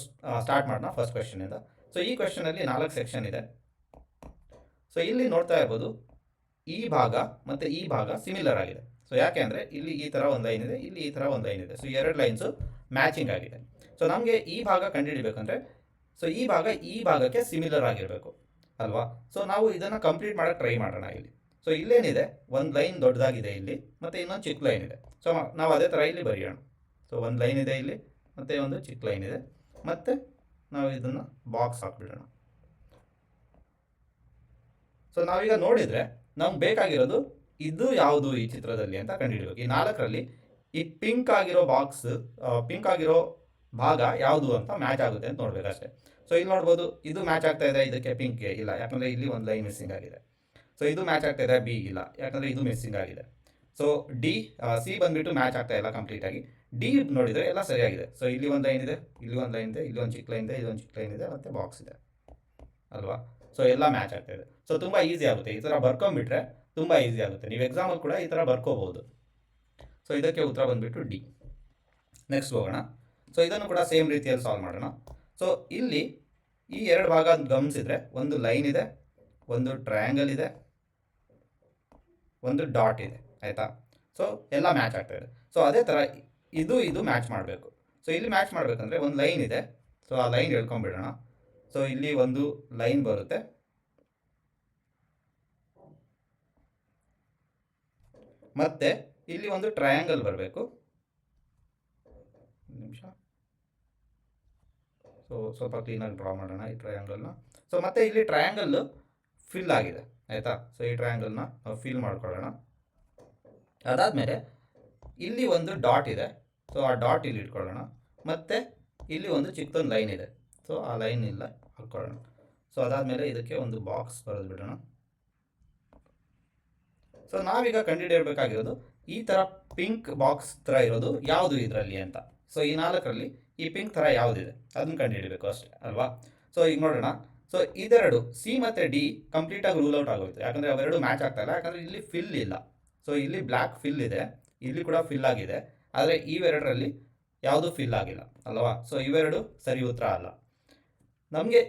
S1: ಸ್ಟಾರ್ಟ್ ಮಾಡೋಣ ಫಸ್ಟ್ ಕ್ವೆಶನಿಂದ ಸೊ ಈ ಕ್ವೆಶನಲ್ಲಿ ನಾಲ್ಕು ಸೆಕ್ಷನ್ ಇದೆ. ಸೊ ಇಲ್ಲಿ ನೋಡ್ತಾ ಇರ್ಬೋದು, ಈ ಭಾಗ ಮತ್ತು ಈ ಭಾಗ ಸಿಮಿಲರ್ ಆಗಿದೆ. ಸೊ ಯಾಕೆ ಅಂದರೆ ಇಲ್ಲಿ ಈ ಥರ ಒಂದು ಲೈನ್ ಇದೆ, ಇಲ್ಲಿ ಈ ಥರ ಒಂದು ಲೈನ್ ಇದೆ. ಸೊ ಎರಡು ಲೈನ್ಸು ಮ್ಯಾಚಿಂಗ್ ಆಗಿದೆ. ಸೊ ನಮಗೆ ಈ ಭಾಗ ಕಂಡುಹಿಡಬೇಕಂದ್ರೆ ಸೊ ಈ ಭಾಗ ಈ ಭಾಗಕ್ಕೆ ಸಿಮಿಲರ್ ಆಗಿರಬೇಕು. ಅಲ್ವಾ? ಸೊ ನಾವು ಇದನ್ನು ಕಂಪ್ಲೀಟ್ ಮಾಡೋಕ್ಕೆ ಟ್ರೈ ಮಾಡೋಣ ಇಲ್ಲಿ. ಸೊ ಇಲ್ಲೇನಿದೆ, ಒಂದು ಲೈನ್ ದೊಡ್ಡದಾಗಿದೆ ಇಲ್ಲಿ, ಮತ್ತು ಇನ್ನೊಂದು ಚಿಕ್ಕ ಲೈನ್ ಇದೆ. ಸೊ ನಾವು ಅದೇ ಥರ ಇಲ್ಲಿ ಬರೆಯೋಣ. ಸೊ ಒಂದು ಲೈನ್ ಇದೆ ಇಲ್ಲಿ, ಮತ್ತು ಒಂದು ಚಿಕ್ಕ ಲೈನ್ ಇದೆ. ಮತ್ತು ನಾವು ಇದನ್ನು ಬಾಕ್ಸ್ ಹಾಕ್ಬಿಡೋಣ. ಸೊ ನಾವೀಗ ನೋಡಿದರೆ, ನಮ್ಗೆ ಬೇಕಾಗಿರೋದು ಇದು ಯಾವುದು ಈ ಚಿತ್ರದಲ್ಲಿ ಅಂತ ಕಂಡುಹಿಡಬೇಕು. ಈ ನಾಲ್ಕರಲ್ಲಿ ಈ ಪಿಂಕ್ ಆಗಿರೋ ಬಾಕ್ಸ್ ಪಿಂಕ್ ಆಗಿರೋ ಭಾಗ ಯಾವುದು ಅಂತ ಮ್ಯಾಚ್ ಆಗುತ್ತೆ ಅಂತ ನೋಡ್ಬೇಕಷ್ಟೇ. ಸೊ ಇಲ್ಲಿ ನೋಡ್ಬೋದು, ಇದು ಮ್ಯಾಚ್ ಆಗ್ತಾ ಇದೆ, ಇದಕ್ಕೆ ಪಿಂಕ್ಗೆ ಇಲ್ಲ, ಯಾಕಂದರೆ ಇಲ್ಲಿ ಒಂದು ಲೈನ್ ಮಿಸ್ಸಿಂಗ್ ಆಗಿದೆ. ಸೊ ಇದು ಮ್ಯಾಚ್ ಆಗ್ತಾ ಇದೆ ಬಿ ಇಲ್ಲ. ಯಾಕಂದ್ರೆ ಇದು ಮಿಸ್ಸಿಂಗ್ ಆಗಿದೆ. ಸೊ ಡಿ ಸಿ ಬಂದ್ಬಿಟ್ಟು ಮ್ಯಾಚ್ ಆಗ್ತಾ ಇಲ್ಲ ಕಂಪ್ಲೀಟಾಗಿ ಡಿ ನೋಡಿದರೆ ಎಲ್ಲ ಸರಿಯಾಗಿದೆ. ಸೊ ಇಲ್ಲಿ ಒಂದು ಲೈನ್ ಇದೆ, ಇಲ್ಲಿ ಒಂದು ಲೈನ್ ಇದೆ, ಇಲ್ಲಿ ಒಂದು ಚಿಕ್ಕ ಲೈನ್ ಇದೆ ಇದೊಂದು ಚಿಕ್ಕ ಲೈನ್ ಇದೆ, ಮತ್ತೆ ಬಾಕ್ಸ್ ಇದೆ. ಅಲ್ವಾ? ಸೊ ಎಲ್ಲ ಮ್ಯಾಚ್ ಆಗ್ತಾ ಇದೆ. ಸೊ ತುಂಬ ಈಸಿ ಆಗುತ್ತೆ. ಈ ಥರ ಬರ್ಕೊಂಬಿಟ್ರೆ ತುಂಬ ಈಸಿ ಆಗುತ್ತೆ. ನೀವು ಎಕ್ಸಾಮಲ್ಲಿ ಕೂಡ ಈ ಥರ ಬರ್ಕೋಬೋದು. ಸೊ ಇದಕ್ಕೆ ಉತ್ತರ ಬಂದುಬಿಟ್ಟು ಡಿ ನೆಕ್ಸ್ಟ್ ಹೋಗೋಣ. ಸೊ ಇದನ್ನು ಕೂಡ ಸೇಮ್ ರೀತಿಯಲ್ಲಿ ಸಾಲ್ವ್ ಮಾಡೋಣ. ಸೊ ಇಲ್ಲಿ ಈ ಎರಡು ಭಾಗ ಗಮನಿಸಿದ್ರೆ ಒಂದು ಲೈನ್ ಇದೆ, ಒಂದು ಟ್ರಯಾಂಗಲ್ ಇದೆ ಒಂದು ಡಾಟ್ ಇದೆ, ಆಯಿತಾ? ಸೊ ಎಲ್ಲ ಮ್ಯಾಚ್ ಆಗ್ತಾ ಇದೆ. ಸೊ ಅದೇ ಥರ ಇದು ಇದು ಮ್ಯಾಚ್ ಮಾಡಬೇಕು. ಸೊ ಇಲ್ಲಿ ಮ್ಯಾಚ್ ಮಾಡಬೇಕಂದ್ರೆ ಒಂದು ಲೈನ್ ಇದೆ. ಸೊ ಆ ಲೈನ್ ಹೇಳ್ಕೊಂಬಿಡೋಣ ಸೊ ಇಲ್ಲಿ ಒಂದು ಲೈನ್ ಬರುತ್ತೆ. ಮತ್ತೆ ಇಲ್ಲಿ ಒಂದು ಟ್ರಯಾಂಗಲ್ ಬರಬೇಕು. ನಿಮಿಷ. ಸೊ ಸ್ವಲ್ಪ ಕ್ಲೀನಾಗಿ ಡ್ರಾ ಮಾಡೋಣ ಈ ಟ್ರಯಾಂಗಲ್ನ ಸೊ ಮತ್ತೆ ಇಲ್ಲಿ ಟ್ರಯಾಂಗಲ್ ಫಿಲ್ ಆಗಿದೆ. ಆಯಿತಾ? ಸೊ ಈ ಟ್ರಯಾಂಗಲ್ನ ನಾವು ಫಿಲ್ ಮಾಡ್ಕೊಳ್ಳೋಣ. ಅದಾದಮೇಲೆ ಇಲ್ಲಿ ಒಂದು ಡಾಟ್ ಇದೆ. ಸೊ ಆ ಡಾಟ್ ಇಲ್ಲಿ ಇಟ್ಕೊಳ್ಳೋಣ. ಮತ್ತು ಇಲ್ಲಿ ಒಂದು ಚಿಕ್ಕದೊಂದು ಲೈನ್ ಇದೆ. ಸೊ ಆ ಲೈನ್ ಇಲ್ಲ. ಹಾಕ್ಕೊಳ್ಳೋಣ. ಸೊ ಅದಾದಮೇಲೆ ಇದಕ್ಕೆ ಒಂದು ಬಾಕ್ಸ್ ಬರೆದು ಬಿಡೋಣ ಸೊ ನಾವೀಗ ಕಂಡುಹಿಡಿಯಬೇಕಾಗಿರೋದು ಈ ಥರ ಪಿಂಕ್ ಬಾಕ್ಸ್ ಥರ ಇರೋದು ಯಾವುದು ಇದರಲ್ಲಿ ಅಂತ. ಸೊ ಈ ನಾಲ್ಕರಲ್ಲಿ ಈ ಪಿಂಕ್ ಥರ ಯಾವುದಿದೆ ಅದನ್ನು ಕಂಡುಹಿಡಬೇಕು ಅಷ್ಟೇ, ಅಲ್ವಾ? ಸೊ ಈಗ ನೋಡೋಣ. ಸೊ ಇದೆರಡು ಸಿ ಮತ್ತು ಡಿ ಕಂಪ್ಲೀಟ್ ಆಗಿ ರೂಲ್ ಔಟ್ ಆಗೋಯ್ತು. ಯಾಕಂದರೆ ಅವೆರಡು ಮ್ಯಾಚ್ ಆಗ್ತಾ ಇಲ್ಲ. ಯಾಕಂದರೆ ಇಲ್ಲಿ ಫಿಲ್ ಇಲ್ಲ. ಸೊ ಇಲ್ಲಿ ಬ್ಲ್ಯಾಕ್ ಫಿಲ್ ಇದೆ. ಇಲ್ಲಿ ಕೂಡ ಫಿಲ್ ಆಗಿದೆ. ಆದರೆ ಇವೆರಡರಲ್ಲಿ ಯಾವುದೂ ಫಿಲ್ ಆಗಿಲ್ಲ, ಅಲ್ವಾ? ಸೊ ಇವೆರಡು ಸರಿ ಉತ್ತರ ಅಲ್ಲ. ನಮಗೆ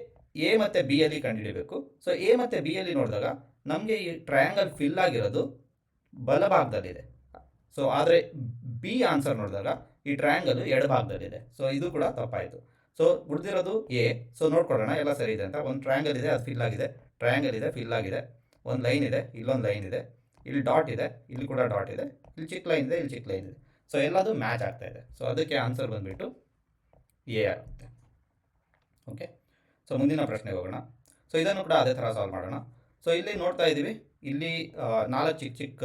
S1: ಎ ಮತ್ತು ಬಿ ಅಲ್ಲಿ ಕಂಡುಹಿಡಿಬೇಕು. ಸೊ ಎ ಮತ್ತು ಬಿ ಅಲ್ಲಿ ನೋಡಿದಾಗ ನಮಗೆ ಈ ಟ್ರಯಾಂಗಲ್ ಫಿಲ್ ಆಗಿರೋದು ಬಲಭಾಗದಲ್ಲಿದೆ. ಸೊ ಆದರೆ ಬಿ ಆನ್ಸರ್ ನೋಡಿದಾಗ ಈ ಟ್ರಯಾಂಗಲ್ ಎಡಭಾಗದಲ್ಲಿದೆ ಸೊ ಇದು ಕೂಡ ತಪ್ಪಾಯಿತು. ಸೊ ಉಳಿದಿರೋದು ಎ ಸೊ ನೋಡ್ಕೊಡೋಣ ಎಲ್ಲ ಸರಿ ಇದೆ ಅಂತ. ಒಂದು ಟ್ರಯಾಂಗಲ್ ಇದೆ, ಅದು ಫಿಲ್ ಆಗಿದೆ. ಟ್ರಯಾಂಗಲ್ ಇದೆ ಫಿಲ್ ಆಗಿದೆ. ಒಂದು ಲೈನ್ ಇದೆ, ಇಲ್ಲೊಂದು ಲೈನ್ ಇದೆ. ಇಲ್ಲಿ ಡಾಟ್ ಇದೆ, ಇಲ್ಲಿ ಕೂಡ ಡಾಟ್ ಇದೆ. ಇಲ್ಲಿ ಚಿಕ್ಕ ಲೈನ್ ಇದೆ, ಇಲ್ಲಿ ಚಿಕ್ಕ ಲೈನ್ ಇದೆ. ಸೊ ಎಲ್ಲದು ಮ್ಯಾಚ್ ಆಗ್ತಾ ಇದೆ. ಸೊ ಅದಕ್ಕೆ ಆನ್ಸರ್ ಬಂದುಬಿಟ್ಟು ಎ ಆಗುತ್ತೆ. ಓಕೆ ಸೊ ಮುಂದಿನ ಪ್ರಶ್ನೆಗೆ ಹೋಗೋಣ. ಸೊ ಇದನ್ನು ಕೂಡ ಅದೇ ಥರ ಸಾಲ್ವ್ ಮಾಡೋಣ. ಸೊ ಇಲ್ಲಿ ನೋಡ್ತಾ ಇದ್ದೀವಿ. ಇಲ್ಲಿ ನಾಲ್ಕು ಚಿಕ್ಕ ಚಿಕ್ಕ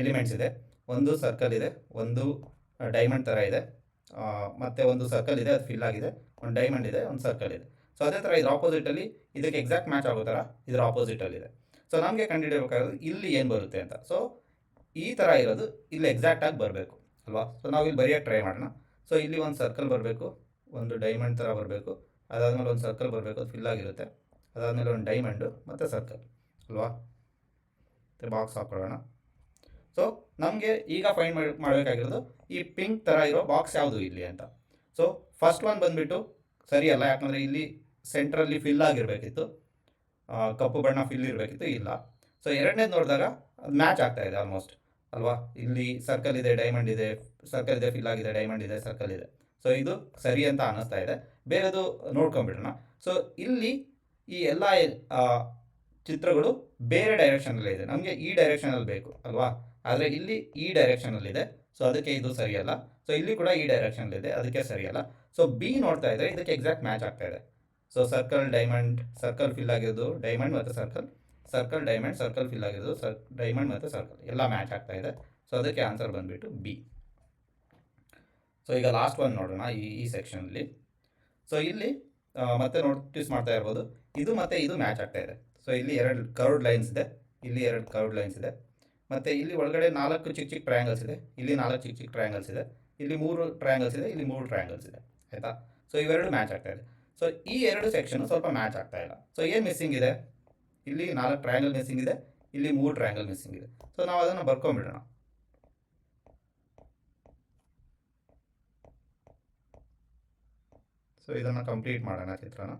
S1: ಎಲಿಮೆಂಟ್ಸ್ ಇದೆ. ಒಂದು ಸರ್ಕಲ್ ಇದೆ, ಒಂದು ಡೈಮಂಡ್ ಥರ ಇದೆ. ಮತ್ತೆ ಒಂದು ಸರ್ಕಲ್ ಇದೆ, ಅದು ಫಿಲ್ ಆಗಿದೆ. ಒಂದು ಡೈಮಂಡ್ ಇದೆ, ಒಂದು ಸರ್ಕಲ್ ಇದೆ. ಸೊ ಅದೇ ಥರ ಇದ್ರ ಆಪೋಸಿಟಲ್ಲಿ ಇದಕ್ಕೆ ಎಕ್ಸಾಕ್ಟ್ ಮ್ಯಾಚ್ ಆಗೋ ಥರ ಇದರ ಆಪೋಸಿಟಲ್ಲಿದೆ ಸೊ ನಮಗೆ ಕಂಡುಹಿಡಿಯಬೇಕಾಗಿರೋದು ಇಲ್ಲಿ ಏನು ಬರುತ್ತೆ ಅಂತ. ಸೊ ಈ ಥರ ಇರೋದು ಇಲ್ಲಿ ಎಕ್ಸಾಕ್ಟಾಗಿ ಬರಬೇಕು, ಅಲ್ವಾ? ಸೊ ನಾವು ಇಲ್ಲಿ ಬರೆಯೋಕ್ಕೆ ಟ್ರೈ ಮಾಡೋಣ. ಸೊ ಇಲ್ಲಿ ಒಂದು ಸರ್ಕಲ್ ಬರಬೇಕು, ಒಂದು ಡೈಮಂಡ್ ಥರ ಬರಬೇಕು. ಅದಾದಮೇಲೆ ಒಂದು ಸರ್ಕಲ್ ಬರಬೇಕು, ಅದು ಫಿಲ್ ಆಗಿರುತ್ತೆ. ಅದಾದಮೇಲೆ ಒಂದು ಡೈಮಂಡು ಮತ್ತು ಸರ್ಕಲ್ ಅಲ್ವಾ? ಮತ್ತು ಬಾಕ್ಸ್ ಹಾಕೊಳ್ಳೋಣ. ಸೊ ನಮಗೆ ಈಗ ಫೈಂಡ್ ಮಾಡಿ, ಮಾಡಬೇಕಾಗಿರೋದು ಈ ಪಿಂಕ್ ಥರ ಇರೋ ಬಾಕ್ಸ್ ಯಾವುದು ಇಲ್ಲಿ ಅಂತ. ಸೊ ಫಸ್ಟ್ ಒನ್ ಬಂದುಬಿಟ್ಟು ಸರಿಯಲ್ಲ ಯಾಕಂದರೆ ಇಲ್ಲಿ ಸೆಂಟ್ರಲ್ಲಿ ಫಿಲ್ ಆಗಿರಬೇಕಿತ್ತು. ಕಪ್ಪು ಬಣ್ಣ ಫಿಲ್ ಇರಬೇಕಿತ್ತು, ಇಲ್ಲ. ಸೊ ಎರಡನೇದು ನೋಡಿದಾಗ ಮ್ಯಾಚ್ ಆಗ್ತಾ ಇದೆ ಆಲ್ಮೋಸ್ಟ್ ಅಲ್ವಾ? ಇಲ್ಲಿ ಸರ್ಕಲ್ ಇದೆ ಡೈಮಂಡ್ ಇದೆ ಸರ್ಕಲ್ ಇದೆ ಫಿಲ್ ಆಗಿದೆ ಡೈಮಂಡ್ ಇದೆ ಸರ್ಕಲ್ ಇದೆ. ಸೊ ಇದು ಸರಿ ಅಂತ ಅನ್ನಿಸ್ತಾ ಇದೆ. ಬೇರೆದು ನೋಡ್ಕೊಂಬಿಡೋಣ ಸೊ ಇಲ್ಲಿ ಈ ಎಲ್ಲ ಚಿತ್ರಗಳು ಬೇರೆ ಡೈರೆಕ್ಷನಲ್ಲೇ ಇದೆ. ನಮಗೆ ಈ ಡೈರೆಕ್ಷನಲ್ಲಿ ಬೇಕು, ಅಲ್ವಾ? ಆದರೆ ಇಲ್ಲಿ ಈ ಡೈರೆಕ್ಷನಲ್ಲಿದೆ ಸೊ ಅದಕ್ಕೆ ಇದು ಸರಿಯಲ್ಲ ಸೊ ಇಲ್ಲಿ ಕೂಡ ಈ ಡೈರೆಕ್ಷನಲ್ಲಿದೆ ಅದಕ್ಕೆ ಸರಿಯಲ್ಲ ಸೊ ಬಿ ನೋಡ್ತಾ ಇದ್ರೆ ಇದಕ್ಕೆ ಎಕ್ಸಾಕ್ಟ್ ಮ್ಯಾಚ್ ಆಗ್ತಾ ಇದೆ. So circle diamond circle fill ಆಗಿರೋದು ಡೈಮಂಡ್ ಮತ್ತು circle circle diamond circle fill ಆಗಿರೋದು ಸರ್ ಡೈಮಂಡ್ ಮತ್ತು ಸರ್ಕಲ್ ಎಲ್ಲ ಮ್ಯಾಚ್ ಆಗ್ತಾ ಇದೆ. ಸೊ ಅದಕ್ಕೆ ಆನ್ಸರ್ ಬಂದುಬಿಟ್ಟು ಬಿ ಸೊ ಈಗ ಲಾಸ್ಟ್ ಒನ್ ನೋಡೋಣ ಈ ಈ ಸೆಕ್ಷನಲ್ಲಿ ಸೊ ಇಲ್ಲಿ ಮತ್ತೆ ನೋಟಿಸ್ ಮಾಡ್ತಾ ಇರ್ಬೋದು. ಇದು ಮತ್ತು ಇದು ಮ್ಯಾಚ್ ಆಗ್ತಾ ಇದೆ. ಸೊ ಇಲ್ಲಿ ಎರಡು ಕರ್ವ್ಡ್ ಲೈನ್ಸ್ ಇದೆ. ಇಲ್ಲಿ ಎರಡು ಕರ್ವ್ಡ್ ಲೈನ್ಸ್ ಇದೆ. ಮತ್ತು ಇಲ್ಲಿ ಒಳಗಡೆ ನಾಲ್ಕು ಚಿಕ್ಕ ಚಿಕ್ಕ ಟ್ರಯಾಂಗಲ್ಸ್ ಇದೆ. ಇಲ್ಲಿ ನಾಲ್ಕು ಚಿಕ್ಕ ಚಿಕ್ಕ ಟ್ರಯಾಂಗಲ್ಸ್ ಇದೆ. ಇಲ್ಲಿ ಮೂರು ಟ್ರಯಾಂಗಲ್ಸ್ ಇದೆ, ಇಲ್ಲಿ ಮೂರು ಟ್ರಯಾಂಗಲ್ಸ್ ಇದೆ. ಆಯಿತಾ? ಸೊ ಇವೆರಡು ಮ್ಯಾಚ್ ಆಗ್ತಾ ಇದೆ. ಸೊ ಈ ಎರಡು ಸೆಕ್ಷನ್ ಸ್ವಲ್ಪ ಮ್ಯಾಚ್ ಆಗ್ತಾ ಇಲ್ಲ. ಸೊ ಏನು ಮಿಸ್ಸಿಂಗ್ ಇದೆ? ಇಲ್ಲಿ ನಾಲ್ಕು ಟ್ರಯಾಂಗಲ್ ಮಿಸ್ಸಿಂಗ್ ಇದೆ, ಇಲ್ಲಿ ಮೂರು ಟ್ರಯಾಂಗಲ್ ಮಿಸ್ಸಿಂಗ್ ಇದೆ. ಸೊ ನಾವು ಅದನ್ನು ಬರ್ಕೊಂಬಿಡೋಣ ಸೊ ಇದನ್ನು ಕಂಪ್ಲೀಟ್ ಮಾಡೋಣ ಚಿತ್ರನ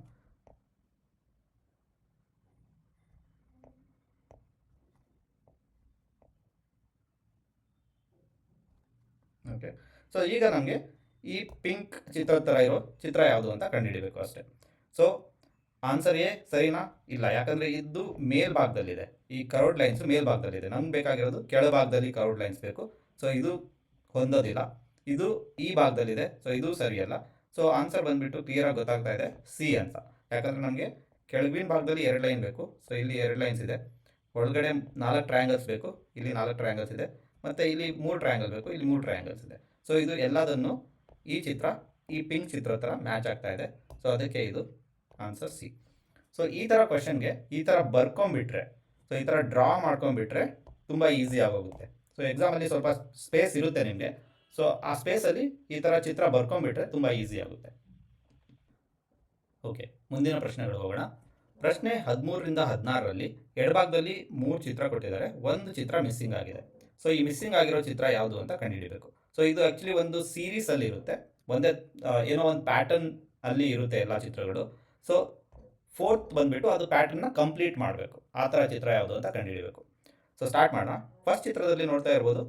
S1: ಓಕೆ ಸೊ ಈಗ ನಮಗೆ ಈ ಪಿಂಕ್ ಚಿತ್ರದ ಥರ ಇರೋ ಚಿತ್ರ ಯಾವುದು ಅಂತ ಕಂಡುಹಿಡಿಬೇಕು ಅಷ್ಟೇ. ಸೊ ಆನ್ಸರ್ ಎ ಸರಿನಾ? ಇಲ್ಲ. ಯಾಕಂದರೆ ಇದು ಮೇಲ್ಭಾಗದಲ್ಲಿದೆ. ಈ ಕರೌಡ್ ಲೈನ್ಸ್ ಮೇಲ್ಭಾಗದಲ್ಲಿದೆ. ನಮ್ಗೆ ಬೇಕಾಗಿರೋದು ಕೆಳಭಾಗದಲ್ಲಿ ಕರೌಡ್ ಲೈನ್ಸ್ ಬೇಕು. ಸೊ ಇದು ಹೊಂದೋದಿಲ್ಲ. ಇದು ಈ ಭಾಗದಲ್ಲಿದೆ. ಸೊ ಇದು ಸರಿಯಲ್ಲ. ಸೊ ಆನ್ಸರ್ ಬಂದುಬಿಟ್ಟು ಕ್ಲಿಯರಾಗಿ ಗೊತ್ತಾಗ್ತಾ ಇದೆ. ಸಿ ಅಂತ. ಯಾಕಂದರೆ ನಮಗೆ ಕೆಳಗಿನ ಭಾಗದಲ್ಲಿ ಎರಡು ಲೈನ್ ಬೇಕು. ಸೊ ಇಲ್ಲಿ ಎರಡು ಲೈನ್ಸ್ ಇದೆ. ಒಳಗಡೆ ನಾಲ್ಕು ಟ್ರಯಾಂಗಲ್ಸ್ ಬೇಕು. ಇಲ್ಲಿ ನಾಲ್ಕು ಟ್ರಯಾಂಗಲ್ಸ್ ಇದೆ. ಮತ್ತು ಇಲ್ಲಿ ಮೂರು ಟ್ರಯಾಂಗಲ್ ಬೇಕು, ಇಲ್ಲಿ ಮೂರು ಟ್ರಯಾಂಗಲ್ಸ್ ಇದೆ. ಸೊ ಇದು ಎಲ್ಲದನ್ನು ಈ ಚಿತ್ರ, ಈ ಪಿಂಕ್ ಚಿತ್ರ ಥರ ಮ್ಯಾಚ್ ಆಗ್ತಾ ಇದೆ. ಸೊ ಅದಕ್ಕೆ ಇದು ಆನ್ಸರ್ ಸಿ ಸೊ ಈ ಥರ ಕ್ವಶನ್ಗೆ ಈ ಥರ ಬರ್ಕೊಂಬಿಟ್ರೆ ಸೊ ಈ ಥರ ಡ್ರಾ ಮಾಡ್ಕೊಂಬಿಟ್ರೆ ತುಂಬ ಈಸಿ ಆಗೋಗುತ್ತೆ. ಸೊ ಎಕ್ಸಾಮಲ್ಲಿ ಸ್ವಲ್ಪ ಸ್ಪೇಸ್ ಇರುತ್ತೆ ನಿಮಗೆ. ಸೊ ಆ ಸ್ಪೇಸಲ್ಲಿ ಈ ಥರ ಚಿತ್ರ ಬರ್ಕೊಂಬಿಟ್ರೆ ತುಂಬ ಈಸಿ ಆಗುತ್ತೆ. ಓಕೆ ಮುಂದಿನ ಪ್ರಶ್ನೆಗಳು ಹೋಗೋಣ. ಪ್ರಶ್ನೆ ಹದಿಮೂರರಿಂದ ಹದಿನಾರರಲ್ಲಿ ಎಡಭಾಗದಲ್ಲಿ ಮೂರು ಚಿತ್ರ ಕೊಟ್ಟಿದ್ದಾರೆ. ಒಂದು ಚಿತ್ರ ಮಿಸ್ಸಿಂಗ್ ಆಗಿದೆ. ಸೊ ಈ ಮಿಸ್ಸಿಂಗ್ ಆಗಿರೋ ಚಿತ್ರ ಯಾವುದು ಅಂತ ಕಂಡುಹಿಡಿಬೇಕು. ಸೊ ಇದು ಆ್ಯಕ್ಚುಲಿ ಒಂದು ಸೀರೀಸ್ ಅಲ್ಲಿ ಇರುತ್ತೆ. ಒಂದೇ ಏನೋ ಒಂದು ಪ್ಯಾಟರ್ನ್ ಅಲ್ಲಿ ಇರುತ್ತೆ ಎಲ್ಲ ಚಿತ್ರಗಳು. ಸೊ ಫೋರ್ತ್ ಬಂದ್ಬಿಟ್ಟು ಅದು ಪ್ಯಾಟರ್ನ್ನ ಕಂಪ್ಲೀಟ್ ಮಾಡಬೇಕು. ಆ ಥರ ಚಿತ್ರ ಯಾವುದು ಅಂತ ಕಂಡುಹಿಡಿಬೇಕು. ಸೊ ಸ್ಟಾರ್ಟ್ ಮಾಡೋಣ. ಫಸ್ಟ್ ಚಿತ್ರದಲ್ಲಿ ನೋಡ್ತಾ ಇರ್ಬೋದು.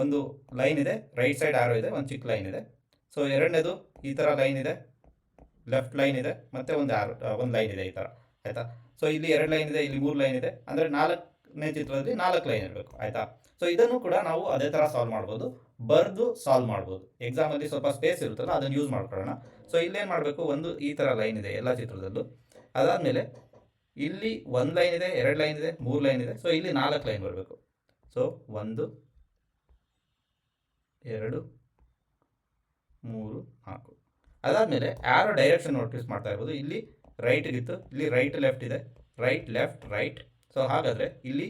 S1: ಒಂದು ಲೈನ್ ಇದೆ ರೈಟ್ ಸೈಡ್ ಆರೋ ಇದೆ, ಒಂದು ಚಿಕ್ಕ ಲೈನ್ ಇದೆ. ಸೊ ಎರಡನೇದು ಈ ಥರ ಲೈನ್ ಇದೆ. ಲೆಫ್ಟ್ ಲೈನ್ ಇದೆ, ಮತ್ತು ಒಂದು ಆರೋ ಒಂದು ಲೈನ್ ಇದೆ ಈ ಥರ ಆಯಿತಾ? ಸೊ ಇಲ್ಲಿ ಎರಡು ಲೈನ್ ಇದೆ, ಇಲ್ಲಿ ಮೂರು ಲೈನ್ ಇದೆ. ಅಂದರೆ ನಾಲ್ಕನೇ ಚಿತ್ರದಲ್ಲಿ ನಾಲ್ಕು ಲೈನ್ ಇರಬೇಕು. ಆಯಿತಾ? ಸೊ ಇದನ್ನು ಕೂಡ ನಾವು ಅದೇ ತರ ಸಾಲ್ವ್ ಮಾಡ್ಬೋದು. ಬರ್ದು ಸಾಲ್ವ್ ಮಾಡ್ಬೋದು. ಎಕ್ಸಾಮಲ್ಲಿ ಸ್ವಲ್ಪ ಸ್ಪೇಸ್ ಇರುತ್ತಲ್ಲ, ಅದನ್ನು ಯೂಸ್ ಮಾಡ್ಕೊಳ್ಳೋಣ. ಸೊ ಇಲ್ಲೇನು ಮಾಡಬೇಕು? ಒಂದು ಈ ತರ ಲೈನ್ ಇದೆ ಎಲ್ಲ ಚಿತ್ರದಲ್ಲೂ. ಅದಾದ್ಮೇಲೆ ಇಲ್ಲಿ ಒಂದು ಲೈನ್ ಇದೆ, ಎರಡು ಲೈನ್ ಇದೆ, ಮೂರು ಲೈನ್ ಇದೆ. ಸೊ ಇಲ್ಲಿ ನಾಲ್ಕು ಲೈನ್ ಬರಬೇಕು. ಸೊ ಒಂದು, ಎರಡು, ಮೂರು, ನಾಲ್ಕು. ಅದಾದಮೇಲೆ ಯಾರೋ ಡೈರೆಕ್ಷನ್ ನೋಟಿಸ್ ಮಾಡ್ತಾ ಇರ್ಬೋದು. ಇಲ್ಲಿ ರೈಟ್ ಇತ್ತು ಇಲ್ಲಿ ರೈಟ್ ಲೆಫ್ಟ್ ಇದೆ. ರೈಟ್ ಲೆಫ್ಟ್ ರೈಟ್ ಸೊ ಹಾಗಾದರೆ ಇಲ್ಲಿ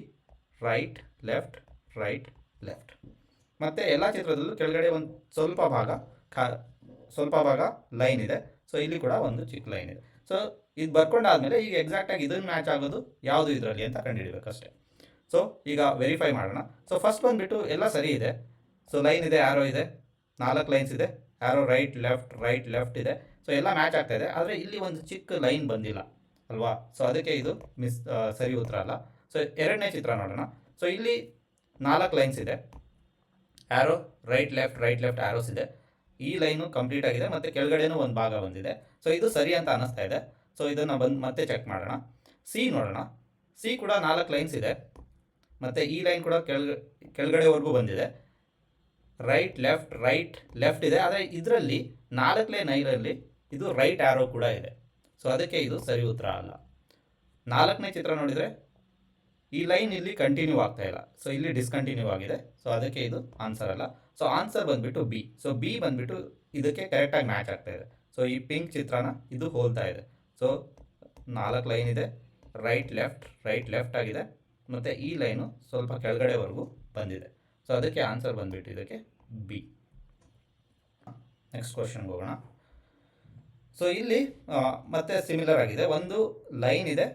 S1: ರೈಟ್ ಲೆಫ್ಟ್ ರೈಟ್ ಲೆಫ್ಟ್ ಮತ್ತು ಎಲ್ಲ ಚಿತ್ರದಲ್ಲೂ ಕೆಳಗಡೆ ಒಂದು ಸ್ವಲ್ಪ ಭಾಗ ಸ್ವಲ್ಪ ಭಾಗ ಲೈನ್ ಇದೆ. ಸೊ ಇಲ್ಲಿ ಕೂಡ ಒಂದು ಚಿಕ್ಕ ಲೈನ್ ಇದೆ. ಸೊ ಇದು ಬರ್ಕೊಂಡಾದ್ಮೇಲೆ ಈಗ ಎಕ್ಸಾಕ್ಟಾಗಿ ಇದನ್ನು ಮ್ಯಾಚ್ ಆಗೋದು ಯಾವುದು ಇದರಲ್ಲಿ ಅಂತ ಕಂಡುಹಿಡಿಬೇಕು ಅಷ್ಟೇ. ಸೊ ಈಗ ವೆರಿಫೈ ಮಾಡೋಣ. ಸೊ ಫಸ್ಟ್ ಬಂದುಬಿಟ್ಟು ಎಲ್ಲ ಸರಿ ಇದೆ. ಸೊ ಲೈನ್ ಇದೆ ಯಾರೋ ಇದೆ. ನಾಲ್ಕು ಲೈನ್ಸ್ ಇದೆ. ಯಾರೋ ರೈಟ್ ಲೆಫ್ಟ್ ರೈಟ್ ಲೆಫ್ಟ್ ಇದೆ. ಸೊ ಎಲ್ಲ ಮ್ಯಾಚ್ ಆಗ್ತಾ ಇದೆ. ಆದರೆ ಇಲ್ಲಿ ಒಂದು ಚಿಕ್ಕ ಲೈನ್ ಬಂದಿಲ್ಲ, ಅಲ್ವಾ? ಸೊ ಅದಕ್ಕೆ ಇದು ಮಿಸ್ ಸರಿ ಉತ್ತರ ಅಲ್ಲ. ಸೊ ಎರಡನೇ ಚಿತ್ರ ನೋಡೋಣ. ಸೊ ಇಲ್ಲಿ ನಾಲ್ಕು ಲೈನ್ಸ್ ಇದೆ. Arrow right left right left arrows ಇದೆ. ಈ ಲೈನು ಕಂಪ್ಲೀಟ್ ಆಗಿದೆ ಮತ್ತು ಕೆಳಗಡೆನೂ ಒಂದು ಭಾಗ ಬಂದಿದೆ. ಸೊ ಇದು ಸರಿ ಅಂತ ಅನ್ನಿಸ್ತಾ ಇದೆ. ಸೊ ಇದನ್ನು ಬಂದು ಮತ್ತೆ ಚೆಕ್ ಮಾಡೋಣ. ಸಿ ನೋಡೋಣ. ಸಿ ಕೂಡ ನಾಲ್ಕು ಲೈನ್ಸ್ ಇದೆ. ಮತ್ತು ಈ ಲೈನ್ ಕೂಡ ಕೆಳಗ, ಕೆಳಗಡೆವರೆಗೂ ಬಂದಿದೆ. ರೈಟ್ ಲೆಫ್ಟ್ ರೈಟ್ ಲೆಫ್ಟ್ ಇದೆ. ಆದರೆ ಇದರಲ್ಲಿ ನಾಲ್ಕನೇ ಐರಲ್ಲಿ ಇದು ರೈಟ್ ಆ್ಯರೋ ಕೂಡ ಇದೆ. ಸೊ ಅದಕ್ಕೆ ಇದು ಸರಿ ಉತ್ತರ ಅಲ್ಲ. ನಾಲ್ಕನೇ ಚಿತ್ರ ನೋಡಿದರೆ ಈ ಲೈನ್ ಇಲ್ಲಿ ಕಂಟಿನ್ಯೂ ಆಗ್ತಾ ಇಲ್ಲ. ಸೊ ಇಲ್ಲಿ ಡಿಸ್ಕಂಟಿನ್ಯೂ ಆಗಿದೆ. ಸೊ ಅದಕ್ಕೆ ಇದು ಆನ್ಸರ್ ಅಲ್ಲ. ಸೊ ಆನ್ಸರ್ ಬಂದ್ಬಿಟ್ಟು ಬಿ ಸೊ ಬಿ ಬಂದ್ಬಿಟ್ಟು ಇದಕ್ಕೆ ಕರೆಕ್ಟಾಗಿ ಮ್ಯಾಚ್ ಆಗ್ತಾ ಇದೆ. ಸೊ ಈ ಪಿಂಕ್ ಚಿತ್ರನ ಇದು ಹೋಲ್ತಾ ಇದೆ. ಸೊ ನಾಲ್ಕು ಲೈನ್ ಇದೆ. ರೈಟ್ ಲೆಫ್ಟ್ ರೈಟ್ ಲೆಫ್ಟ್ ಆಗಿದೆ. ಮತ್ತು ಈ ಲೈನು ಸ್ವಲ್ಪ ಕೆಳಗಡೆವರೆಗೂ ಬಂದಿದೆ. ಸೊ ಅದಕ್ಕೆ ಆನ್ಸರ್ ಬಂದ್ಬಿಟ್ಟು ಇದಕ್ಕೆ ಬಿ ನೆಕ್ಸ್ಟ್ ಕ್ವಶನ್ಗೆ ಹೋಗೋಣ. ಸೊ ಇಲ್ಲಿ ಮತ್ತೆ ಸಿಮಿಲರ್ ಆಗಿದೆ. ಒಂದು ಲೈನ್ ಇದೆ.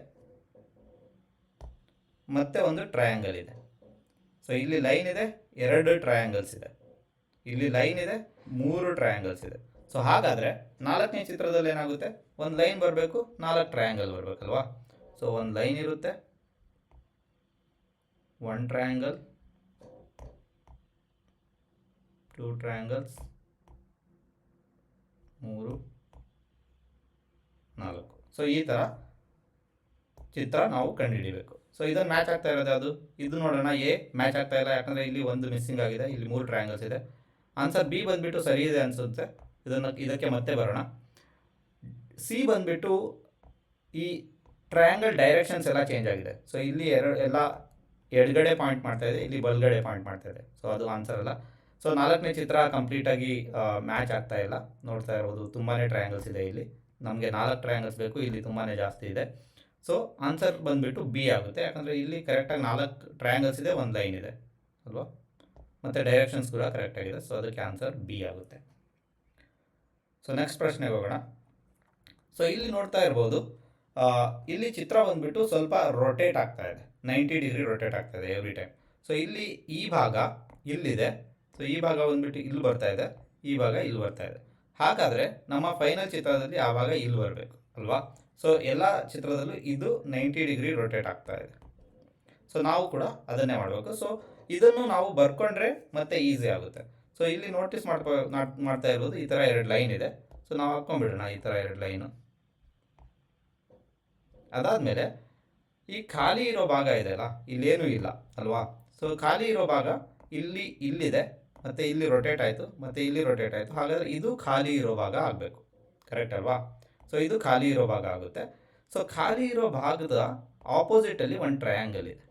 S1: ಮತ್ತೆ ಒಂದು ಟ್ರಯಾಂಗಲ್ ಇದೆ. ಸೊ ಇಲ್ಲಿ ಲೈನ್ ಇದೆ, ಎರಡು ಟ್ರಯಾಂಗಲ್ಸ್ ಇದೆ. ಇಲ್ಲಿ ಲೈನ್ ಇದೆ, ಮೂರು ಟ್ರಯಾಂಗಲ್ಸ್ ಇದೆ. ಸೊ ಹಾಗಾದರೆ ನಾಲ್ಕನೇ ಚಿತ್ರದಲ್ಲಿ ಏನಾಗುತ್ತೆ? ಒಂದು ಲೈನ್ ಬರಬೇಕು, ನಾಲ್ಕು ಟ್ರಯಾಂಗಲ್ ಬರಬೇಕಲ್ವಾ? ಸೊ ಒಂದು ಲೈನ್ ಇರುತ್ತೆ. ಒನ್ ಟ್ರಯಾಂಗಲ್ ಟೂ ಟ್ರಯಾಂಗಲ್ಸ್ ಮೂರು, ನಾಲ್ಕು. ಸೊ ಈ ಥರ ಚಿತ್ರ ನಾವು ಕಂಡುಹಿಡಿಬೇಕು. ಸೊ ಇದನ್ನು ಮ್ಯಾಚ್ ಆಗ್ತಾ ಇರೋದು ಅದು ಇದು ನೋಡೋಣ ಎ ಮ್ಯಾಚ್ ಆಗ್ತಾ ಇಲ್ಲ, ಯಾಕಂದರೆ ಇಲ್ಲಿ ಒಂದು ಮಿಸ್ಸಿಂಗ್ ಆಗಿದೆ, ಇಲ್ಲಿ ಮೂರು ಟ್ರಯಾಂಗಲ್ಸ್ ಇದೆ. ಆನ್ಸರ್ ಬಿ ಬಂದುಬಿಟ್ಟು ಸರಿ ಇದೆ ಅನಿಸುತ್ತೆ. ಇದನ್ನು, ಇದಕ್ಕೆ ಮತ್ತೆ ಬರೋಣ. ಸಿ ಬಂದುಬಿಟ್ಟು ಈ ಟ್ರಯಾಂಗಲ್ ಡೈರೆಕ್ಷನ್ಸ್ ಎಲ್ಲ ಚೇಂಜ್ ಆಗಿದೆ. ಸೊ ಇಲ್ಲಿ ಎರಡು, ಎಲ್ಲ ಎಡಗಡೆ ಪಾಯಿಂಟ್ ಮಾಡ್ತಾ ಇದೆ, ಇಲ್ಲಿ ಬಲಗಡೆ ಪಾಯಿಂಟ್ ಮಾಡ್ತಾ ಇದೆ. ಸೊ ಅದು ಆನ್ಸರ್ ಅಲ್ಲ. ಸೊ ನಾಲ್ಕನೇ ಚಿತ್ರ ಕಂಪ್ಲೀಟಾಗಿ ಮ್ಯಾಚ್ ಆಗ್ತಾ ಇಲ್ಲ. ನೋಡ್ತಾ ಇರ್ಬೋದು ತುಂಬಾ ಟ್ರಯಾಂಗಲ್ಸ್ ಇದೆ ಇಲ್ಲಿ. ನಮಗೆ ನಾಲ್ಕು ಟ್ರಯಾಂಗಲ್ಸ್ ಬೇಕು, ಇಲ್ಲಿ ತುಂಬಾ ಜಾಸ್ತಿ ಇದೆ. ಸೊ ಆನ್ಸರ್ ಬಂದುಬಿಟ್ಟು ಬಿ ಆಗುತ್ತೆ. ಯಾಕಂದರೆ ಇಲ್ಲಿ ಕರೆಕ್ಟಾಗಿ ನಾಲ್ಕು ಟ್ರಯಾಂಗಲ್ಸ್ ಇದೆ, ಒಂದು ಲೈನ್ ಇದೆ. ಅಲ್ವಾ? ಮತ್ತು ಡೈರೆಕ್ಷನ್ಸ್ ಕೂಡ ಕರೆಕ್ಟಾಗಿದೆ ಸೊ ಅದಕ್ಕೆ ಆನ್ಸರ್ ಬಿ ಆಗುತ್ತೆ. ಸೊ ನೆಕ್ಸ್ಟ್ ಪ್ರಶ್ನೆಗೆ ಹೋಗೋಣ. ಸೊ ಇಲ್ಲಿ ನೋಡ್ತಾ ಇರ್ಬೋದು ಇಲ್ಲಿ ಚಿತ್ರ ಬಂದ್ಬಿಟ್ಟು ಸ್ವಲ್ಪ ರೊಟೇಟ್ ಆಗ್ತಾ ಇದೆ. ನೈಂಟಿ ಡಿಗ್ರಿ ರೊಟೇಟ್ ಆಗ್ತಾ ಇದೆ ಎವ್ರಿ ಟೈಮ್ ಸೊ ಇಲ್ಲಿ ಈ ಭಾಗ ಇಲ್ಲಿದೆ. ಸೊ ಈ ಭಾಗ ಬಂದ್ಬಿಟ್ಟು ಇಲ್ಲಿ ಬರ್ತಾ ಇದೆ. ಈ ಭಾಗ ಇಲ್ಲಿ ಬರ್ತಾ ಇದೆ. ಹಾಗಾದರೆ ನಮ್ಮ ಫೈನಲ್ ಚಿತ್ರದಲ್ಲಿ ಆ ಭಾಗ ಇಲ್ಲಿ ಬರಬೇಕು. ಅಲ್ವಾ? ಸೊ ಎಲ್ಲ ಚಿತ್ರದಲ್ಲೂ ಇದು ನೈಂಟಿ ಡಿಗ್ರಿ ರೊಟೇಟ್ ಆಗ್ತಾ ಇದೆ. ಸೊ ನಾವು ಕೂಡ ಅದನ್ನೇ ಮಾಡಬೇಕು. ಸೊ ಇದನ್ನು ನಾವು ಬರ್ಕೊಂಡ್ರೆ ಮತ್ತೆ ಈಸಿ ಆಗುತ್ತೆ. ಸೊ ಇಲ್ಲಿ ನೋಟಿಸ್ ಮಾಡ್ಕೊ ಮಾಡ್ತಾ ಇರೋದು ಈ ಥರ ಎರಡು ಲೈನ್ ಇದೆ. ಸೊ ನಾವು ಹಾಕ್ಕೊಂಡ್ಬಿಡೋಣ ಈ ಥರ ಎರಡು ಲೈನು ಅದಾದಮೇಲೆ ಈ ಖಾಲಿ ಇರೋ ಭಾಗ ಇದೆ ಅಲ್ಲ, ಇಲ್ಲೇನೂ ಇಲ್ಲ ಅಲ್ವಾ? ಸೊ ಖಾಲಿ ಇರೋ ಭಾಗ ಇಲ್ಲಿ, ಇಲ್ಲಿದೆ, ಮತ್ತು ಇಲ್ಲಿ ರೊಟೇಟ್ ಆಯಿತು, ಮತ್ತು ಇಲ್ಲಿ ರೊಟೇಟ್ ಆಯಿತು. ಹಾಗಾದರೆ ಇದು ಖಾಲಿ ಇರೋ ಭಾಗ ಆಗಬೇಕು. ಕರೆಕ್ಟ್ ಅಲ್ವಾ? ಸೊ ಇದು ಖಾಲಿ ಇರೋ ಭಾಗ ಆಗುತ್ತೆ. ಸೊ ಖಾಲಿ ಇರೋ ಭಾಗದ ಆಪೋಸಿಟಲ್ಲಿ ಒಂದು ಟ್ರಯಾಂಗಲ್ ಇದೆ.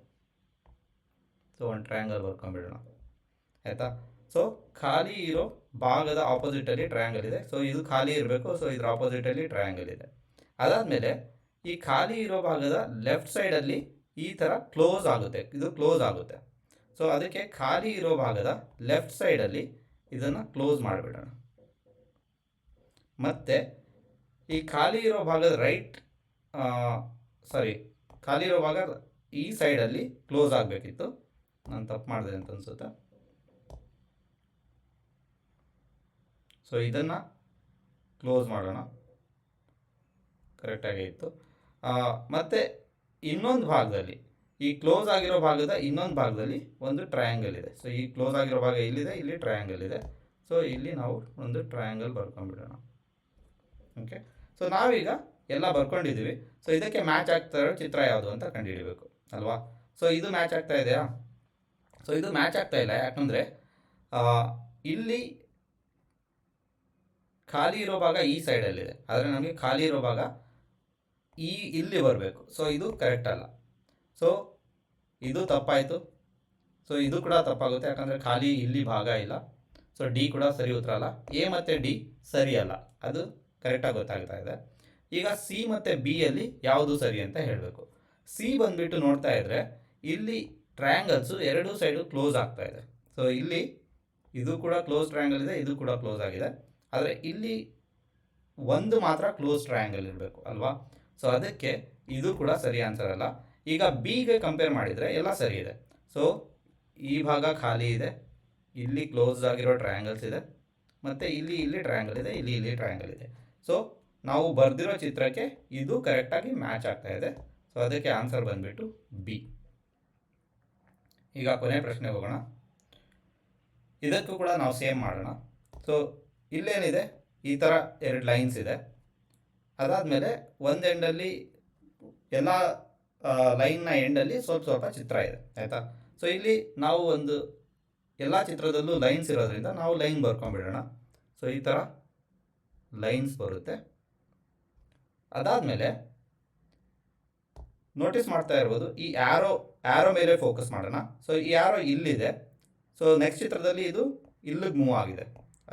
S1: ಸೊ ಒಂದು ಟ್ರಯಾಂಗಲ್ ಬರ್ಕೊಂಬಿಡೋಣ ಆಯಿತಾ? ಸೊ ಖಾಲಿ ಇರೋ ಭಾಗದ ಆಪೋಸಿಟಲ್ಲಿ ಟ್ರಯಾಂಗಲ್ ಇದೆ. ಸೊ ಇದು ಖಾಲಿ ಇರಬೇಕು. ಸೊ ಇದರ ಆಪೋಸಿಟಲ್ಲಿ ಟ್ರಯಾಂಗಲ್ ಇದೆ. ಅದಾದಮೇಲೆ ಈ ಖಾಲಿ ಇರೋ ಭಾಗದ ಲೆಫ್ಟ್ ಸೈಡಲ್ಲಿ ಈ ಥರ ಕ್ಲೋಸ್ ಆಗುತ್ತೆ. ಇದು ಕ್ಲೋಸ್ ಆಗುತ್ತೆ. ಸೊ ಅದಕ್ಕೆ ಖಾಲಿ ಇರೋ ಭಾಗದ ಲೆಫ್ಟ್ ಸೈಡಲ್ಲಿ ಇದನ್ನು ಕ್ಲೋಸ್ ಮಾಡಿಬಿಡೋಣ. ಮತ್ತು ಈ ಖಾಲಿ ಇರೋ ಭಾಗದ ರೈಟ್ ಸಾರಿ ಖಾಲಿ ಇರೋ ಭಾಗ ಈ ಸೈಡಲ್ಲಿ ಕ್ಲೋಸ್ ಆಗಬೇಕಿತ್ತು. ನಾನು ತಪ್ಪು ಮಾಡಿದೆ ಅಂತ ಅನಿಸುತ್ತೆ? ಸೊ ಇದನ್ನು ಕ್ಲೋಸ್ ಮಾಡೋಣ. ಕರೆಕ್ಟಾಗಿ ಇತ್ತು. ಮತ್ತು ಇನ್ನೊಂದು ಭಾಗದಲ್ಲಿ, ಈ ಕ್ಲೋಸ್ ಆಗಿರೋ ಭಾಗದ ಇನ್ನೊಂದು ಭಾಗದಲ್ಲಿ ಒಂದು ಟ್ರಯಾಂಗಲ್ ಇದೆ. ಸೊ ಈ ಕ್ಲೋಸ್ ಆಗಿರೋ ಭಾಗ ಇಲ್ಲಿದೆ, ಇಲ್ಲಿ ಟ್ರಯಾಂಗಲ್ ಇದೆ. ಸೊ ಇಲ್ಲಿ ನಾವು ಒಂದು ಟ್ರಯಾಂಗಲ್ ಬರ್ಕೊಂಡ್ಬಿಡೋಣ. ಓಕೆ ಸೊ ನಾವೀಗ ಎಲ್ಲ ಬರ್ಕೊಂಡಿದ್ದೀವಿ. ಸೊ ಇದಕ್ಕೆ ಮ್ಯಾಚ್ ಆಗ್ತಾ ಇರೋ ಚಿತ್ರ ಯಾವುದು ಅಂತ ಕಂಡುಹಿಡಬೇಕು. ಅಲ್ವಾ? ಸೊ ಇದು ಮ್ಯಾಚ್ ಆಗ್ತಾ ಇದೆಯಾ? ಸೊ ಇದು ಮ್ಯಾಚ್ ಆಗ್ತಾ ಇಲ್ಲ. ಯಾಕಂದರೆ ಇಲ್ಲಿ ಖಾಲಿ ಇರೋ ಭಾಗ ಈ ಸೈಡಲ್ಲಿದೆ ಆದರೆ ನಮಗೆ ಖಾಲಿ ಇರೋ ಭಾಗ ಈ, ಇಲ್ಲಿ ಬರಬೇಕು. ಸೊ ಇದು ಕರೆಕ್ಟ್ ಅಲ್ಲ. ಸೊ ಇದು ತಪ್ಪಾಯಿತು. ಸೊ ಇದು ಕೂಡ ತಪ್ಪಾಗುತ್ತೆ. ಯಾಕಂದರೆ ಖಾಲಿ ಇಲ್ಲಿ ಭಾಗ ಇಲ್ಲ. ಸೊ ಡಿ ಕೂಡ ಸರಿ ಉತ್ತರ ಅಲ್ಲ. ಎ ಮತ್ತು ಡಿ ಸರಿ ಅಲ್ಲ. ಅದು ಕರೆಕ್ಟಾಗಿ ಗೊತ್ತಾಗ್ತಾ ಇದೆ. ಈಗ ಸಿ ಮತ್ತು ಬಿಯಲ್ಲಿ ಯಾವುದು ಸರಿ ಅಂತ ಹೇಳಬೇಕು. ಸಿ ಬಂದುಬಿಟ್ಟು ನೋಡ್ತಾ ಇದ್ದರೆ ಇಲ್ಲಿ ಟ್ರಯಾಂಗಲ್ಸು ಎರಡೂ ಸೈಡು ಕ್ಲೋಸ್ ಆಗ್ತಾ ಇದೆ. ಸೊ ಇಲ್ಲಿ ಇದು ಕೂಡ ಕ್ಲೋಸ್ ಟ್ರಯಾಂಗಲ್ ಇದೆ, ಇದು ಕೂಡ ಕ್ಲೋಸ್ ಆಗಿದೆ. ಆದರೆ ಇಲ್ಲಿ ಒಂದು ಮಾತ್ರ ಕ್ಲೋಸ್ ಟ್ರಯಾಂಗಲ್ ಇರಬೇಕು ಅಲ್ವಾ? ಸೊ ಅದಕ್ಕೆ ಇದು ಕೂಡ ಸರಿ ಆನ್ಸರ್ ಅಲ್ಲ. ಈಗ ಬಿಗೆ ಕಂಪೇರ್ ಮಾಡಿದರೆ ಎಲ್ಲ ಸರಿ ಇದೆ. ಸೊ ಈ ಭಾಗ ಖಾಲಿ ಇದೆ. ಇಲ್ಲಿ ಕ್ಲೋಸ್ ಆಗಿರೋ ಟ್ರಯಾಂಗಲ್ಸ್ ಇದೆ. ಮತ್ತು ಇಲ್ಲಿ ಇಲ್ಲಿ ಟ್ರಯಾಂಗಲ್ ಇದೆ, ಇಲ್ಲಿ ಇಲ್ಲಿ ಟ್ರಯಾಂಗಲ್ ಇದೆ. ಸೊ ನಾವು ಬರೆದಿರೋ ಚಿತ್ರಕ್ಕೆ ಇದು ಕರೆಕ್ಟಾಗಿ ಮ್ಯಾಚ್ ಆಗ್ತಾ ಇದೆ. ಸೊ ಅದಕ್ಕೆ ಆನ್ಸರ್ ಬಂದುಬಿಟ್ಟು ಬಿ ಈಗ ಕೊನೆ ಪ್ರಶ್ನೆ ಹೋಗೋಣ. ಇದಕ್ಕೂ ಕೂಡ ನಾವು ಸೇಮ್ ಮಾಡೋಣ. ಸೊ ಇಲ್ಲೇನಿದೆ? ಈ ಥರ ಎರಡು ಲೈನ್ಸ್ ಇದೆ. ಅದಾದಮೇಲೆ ಒಂದು ಎಂಡಲ್ಲಿ ಎಲ್ಲ ಲೈನ್ನ ಎಂಡಲ್ಲಿ ಸ್ವಲ್ಪ ಸ್ವಲ್ಪ ಚಿತ್ರ ಇದೆ. ಆಯಿತಾ? ಸೊ ಇಲ್ಲಿ ನಾವು ಒಂದು ಎಲ್ಲ ಚಿತ್ರದಲ್ಲೂ ಲೈನ್ಸ್ ಇರೋದ್ರಿಂದ ನಾವು ಲೈನ್ ಬರ್ಕೊಂಡ್ಬಿಡೋಣ. ಸೊ ಈ ಥರ ಲೈನ್ಸ್ ಬರುತ್ತೆ. ಅದಾದಮೇಲೆ ನೋಟಿಸ್ ಮಾಡ್ತಾ ಇರ್ಬೋದು, ಈ ಆ್ಯರೋ ಆ್ಯರೋ ಮೇಲೆ ಫೋಕಸ್ ಮಾಡೋಣ. ಸೊ ಈ ಆ್ಯರೋ ಇಲ್ಲಿದೆ. ಸೊ ನೆಕ್ಸ್ಟ್ ಚಿತ್ರದಲ್ಲಿ ಇದು ಇಲ್ಲಿಗೆ ಮೂವ್ ಆಗಿದೆ.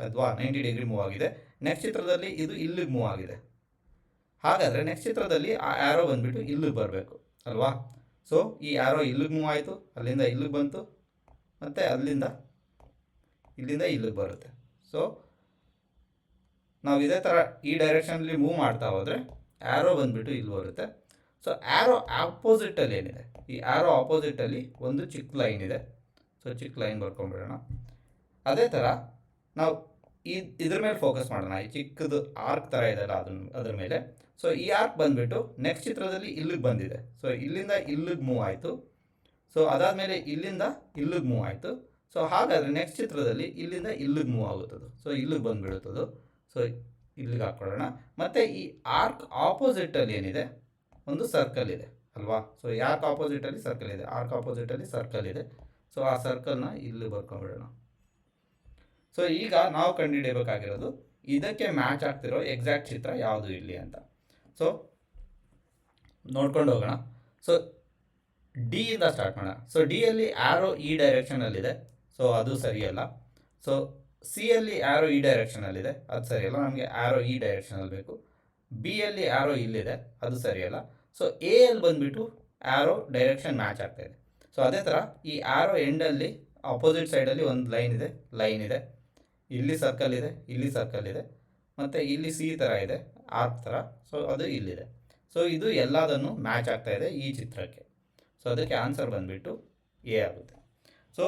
S1: ಅಥವಾ ನೈಂಟಿ ಡಿಗ್ರಿ ಮೂವ್ ಆಗಿದೆ. ನೆಕ್ಸ್ಟ್ ಚಿತ್ರದಲ್ಲಿ ಇದು ಇಲ್ಲಿಗೆ ಮೂವ್ ಆಗಿದೆ. ಹಾಗಾದರೆ ನೆಕ್ಸ್ಟ್ ಚಿತ್ರದಲ್ಲಿ ಆ ಆ್ಯರೋ ಬಂದುಬಿಟ್ಟು ಇಲ್ಲಿಗೆ ಬರಬೇಕು, ಅಲ್ವಾ? ಸೊ ಈ ಆ್ಯರೋ ಇಲ್ಲಿಗೆ ಮೂವ್ ಆಯಿತು, ಅಲ್ಲಿಂದ ಇಲ್ಲಿಗೆ ಬಂತು, ಮತ್ತು ಅಲ್ಲಿಂದ ಇಲ್ಲಿಂದ ಇಲ್ಲಿಗೆ ಬರುತ್ತೆ. ಸೊ ನಾವು ಇದೇ ಥರ ಈ ಡೈರೆಕ್ಷನಲ್ಲಿ ಮೂವ್ ಮಾಡ್ತಾ ಹೋದರೆ ಆ್ಯರೋ ಬಂದುಬಿಟ್ಟು ಇಲ್ಲಿ ಬರುತ್ತೆ. ಸೊ ಆ್ಯರೋ ಆಪೋಸಿಟಲ್ಲಿ ಏನಿದೆ? ಈ ಆ್ಯರೋ ಆಪೋಸಿಟಲ್ಲಿ ಒಂದು ಚಿಕ್ಕ ಲೈನ್ ಇದೆ. ಸೊ ಚಿಕ್ಕ ಲೈನ್ ಬರ್ಕೊಂಡ್ಬಿಡೋಣ. ಅದೇ ಥರ ನಾವು ಈ ಇದ್ರ ಮೇಲೆ ಫೋಕಸ್ ಮಾಡೋಣ. ಈ ಚಿಕ್ಕದು ಆರ್ಕ್ ಥರ ಇದೆಲ್ಲ ಅದನ್ನ ಅದ್ರ ಮೇಲೆ. ಸೊ ಈ ಆರ್ಕ್ ಬಂದುಬಿಟ್ಟು ನೆಕ್ಸ್ಟ್ ಚಿತ್ರದಲ್ಲಿ ಇಲ್ಲಿಗೆ ಬಂದಿದೆ. ಸೊ ಇಲ್ಲಿಂದ ಇಲ್ಲಿಗೆ ಮೂವ್ ಆಯಿತು. ಸೊ ಅದಾದಮೇಲೆ ಇಲ್ಲಿಂದ ಇಲ್ಲಿಗೆ ಮೂವ್ ಆಯಿತು. ಸೊ ಹಾಗಾದರೆ ನೆಕ್ಸ್ಟ್ ಚಿತ್ರದಲ್ಲಿ ಇಲ್ಲಿಂದ ಇಲ್ಲಿಗೆ ಮೂವ್ ಆಗುತ್ತದು. ಸೊ ಇಲ್ಲಿಗೆ ಬಂದುಬಿಡುತ್ತದು. ಸೊ ಇಲ್ಲಿಗೆ ಹಾಕ್ಕೊಳ್ಳೋಣ ಮತ್ತು ಈ ಆರ್ಕ್ ಆಪೋಸಿಟಲ್ಲಿ ಏನಿದೆ? ಒಂದು ಸರ್ಕಲ್ ಇದೆ, ಅಲ್ವಾ? ಸೊ ಆರ್ಕ್ ಆಪೋಸಿಟಲ್ಲಿ ಸರ್ಕಲ್ ಇದೆ. ಆರ್ಕ್ ಆಪೋಸಿಟಲ್ಲಿ ಸರ್ಕಲ್ ಇದೆ. ಸೊ ಆ ಸರ್ಕಲ್ನ ಇಲ್ಲಿ ಬರ್ಕೊಂಡ್ಬಿಡೋಣ ಸೊ ಈಗ ನಾವು ಕಂಡುಹಿಡಿಯಬೇಕಾಗಿರೋದು ಇದಕ್ಕೆ ಮ್ಯಾಚ್ ಆಗ್ತಿರೋ ಎಕ್ಸಾಕ್ಟ್ ಚಿತ್ರ ಯಾವುದು ಇಲ್ಲಿ ಅಂತ. ಸೊ ನೋಡ್ಕೊಂಡು ಹೋಗೋಣ. ಸೊ ಡಿ ಇಂದ ಸ್ಟಾರ್ಟ್ ಮಾಡೋಣ. ಸೊ ಡಿಯಲ್ಲಿ ಆರೋ ಈ ಡೈರೆಕ್ಷನಲ್ಲಿದೆ ಸೊ ಅದು ಸರಿಯಲ್ಲ. ಸೊ ಸಿಯಲ್ಲಿ ಆರೋ ಈ ಡೈರೆಕ್ಷನಲ್ಲಿದೆ ಅದು ಸರಿಯಲ್ಲ, ನಮಗೆ ಆರೋ ಈ ಡೈರೆಕ್ಷನಲ್ಲಿ ಬೇಕು. ಬಿ ಅಲ್ಲಿ ಆರೋ ಇಲ್ಲಿದೆ, ಅದು ಸರಿಯಲ್ಲ. ಸೊ ಎ ಅಲ್ಲಿ ಬಂದುಬಿಟ್ಟು ಆರೋ ಡೈರೆಕ್ಷನ್ ಮ್ಯಾಚ್ ಆಗ್ತಾ ಇದೆ. ಸೊ ಅದೇ ಥರ ಈ ಆರೋ ಎಂಡಲ್ಲಿ ಅಪೋಸಿಟ್ ಸೈಡಲ್ಲಿ ಒಂದು ಲೈನ್ ಇದೆ ಲೈನ್ ಇದೆ. ಇಲ್ಲಿ ಸರ್ಕಲ್ ಇದೆ, ಇಲ್ಲಿ ಸರ್ಕಲ್ ಇದೆ. ಮತ್ತು ಇಲ್ಲಿ ಸಿ ಥರ ಇದೆ ಆ ಥರ. ಸೊ ಅದು ಇಲ್ಲಿದೆ. ಸೊ ಇದು ಎಲ್ಲದನ್ನು ಮ್ಯಾಚ್ ಆಗ್ತಾ ಇದೆ ಈ ಚಿತ್ರಕ್ಕೆ. ಸೊ ಅದಕ್ಕೆ ಆನ್ಸರ್ ಬಂದುಬಿಟ್ಟು ಎ ಆಗುತ್ತೆ. ಸೊ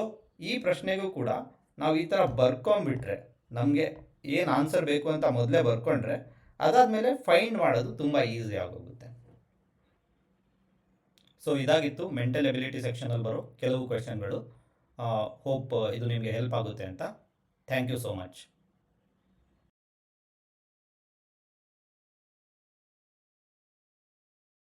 S1: ಈ ಪ್ರಶ್ನೆಗೂ ಕೂಡ ನಾವು ಈ ಥರ ಬರ್ಕೊಂಬಿಟ್ರೆ ನಮಗೆ ಏನು ಆನ್ಸರ್ ಬೇಕು ಅಂತ ಮೊದಲೇ ಬರ್ಕೊಂಡ್ರೆ ಅದಾದಮೇಲೆ ಫೈಂಡ್ ಮಾಡೋದು ತುಂಬ ಈಸಿ ಆಗೋಗುತ್ತೆ. ಸೊ ಇದಾಗಿತ್ತು ಮೆಂಟಲ್ ಎಬಿಲಿಟಿ ಸೆಕ್ಷನಲ್ಲಿ ಬರೋ ಕೆಲವು ಕ್ವೆಶನ್ಗಳು ಹೋಪ್ ಇದು ನಿಮಗೆ ಹೆಲ್ಪ್ ಆಗುತ್ತೆ ಅಂತ. Thank you so much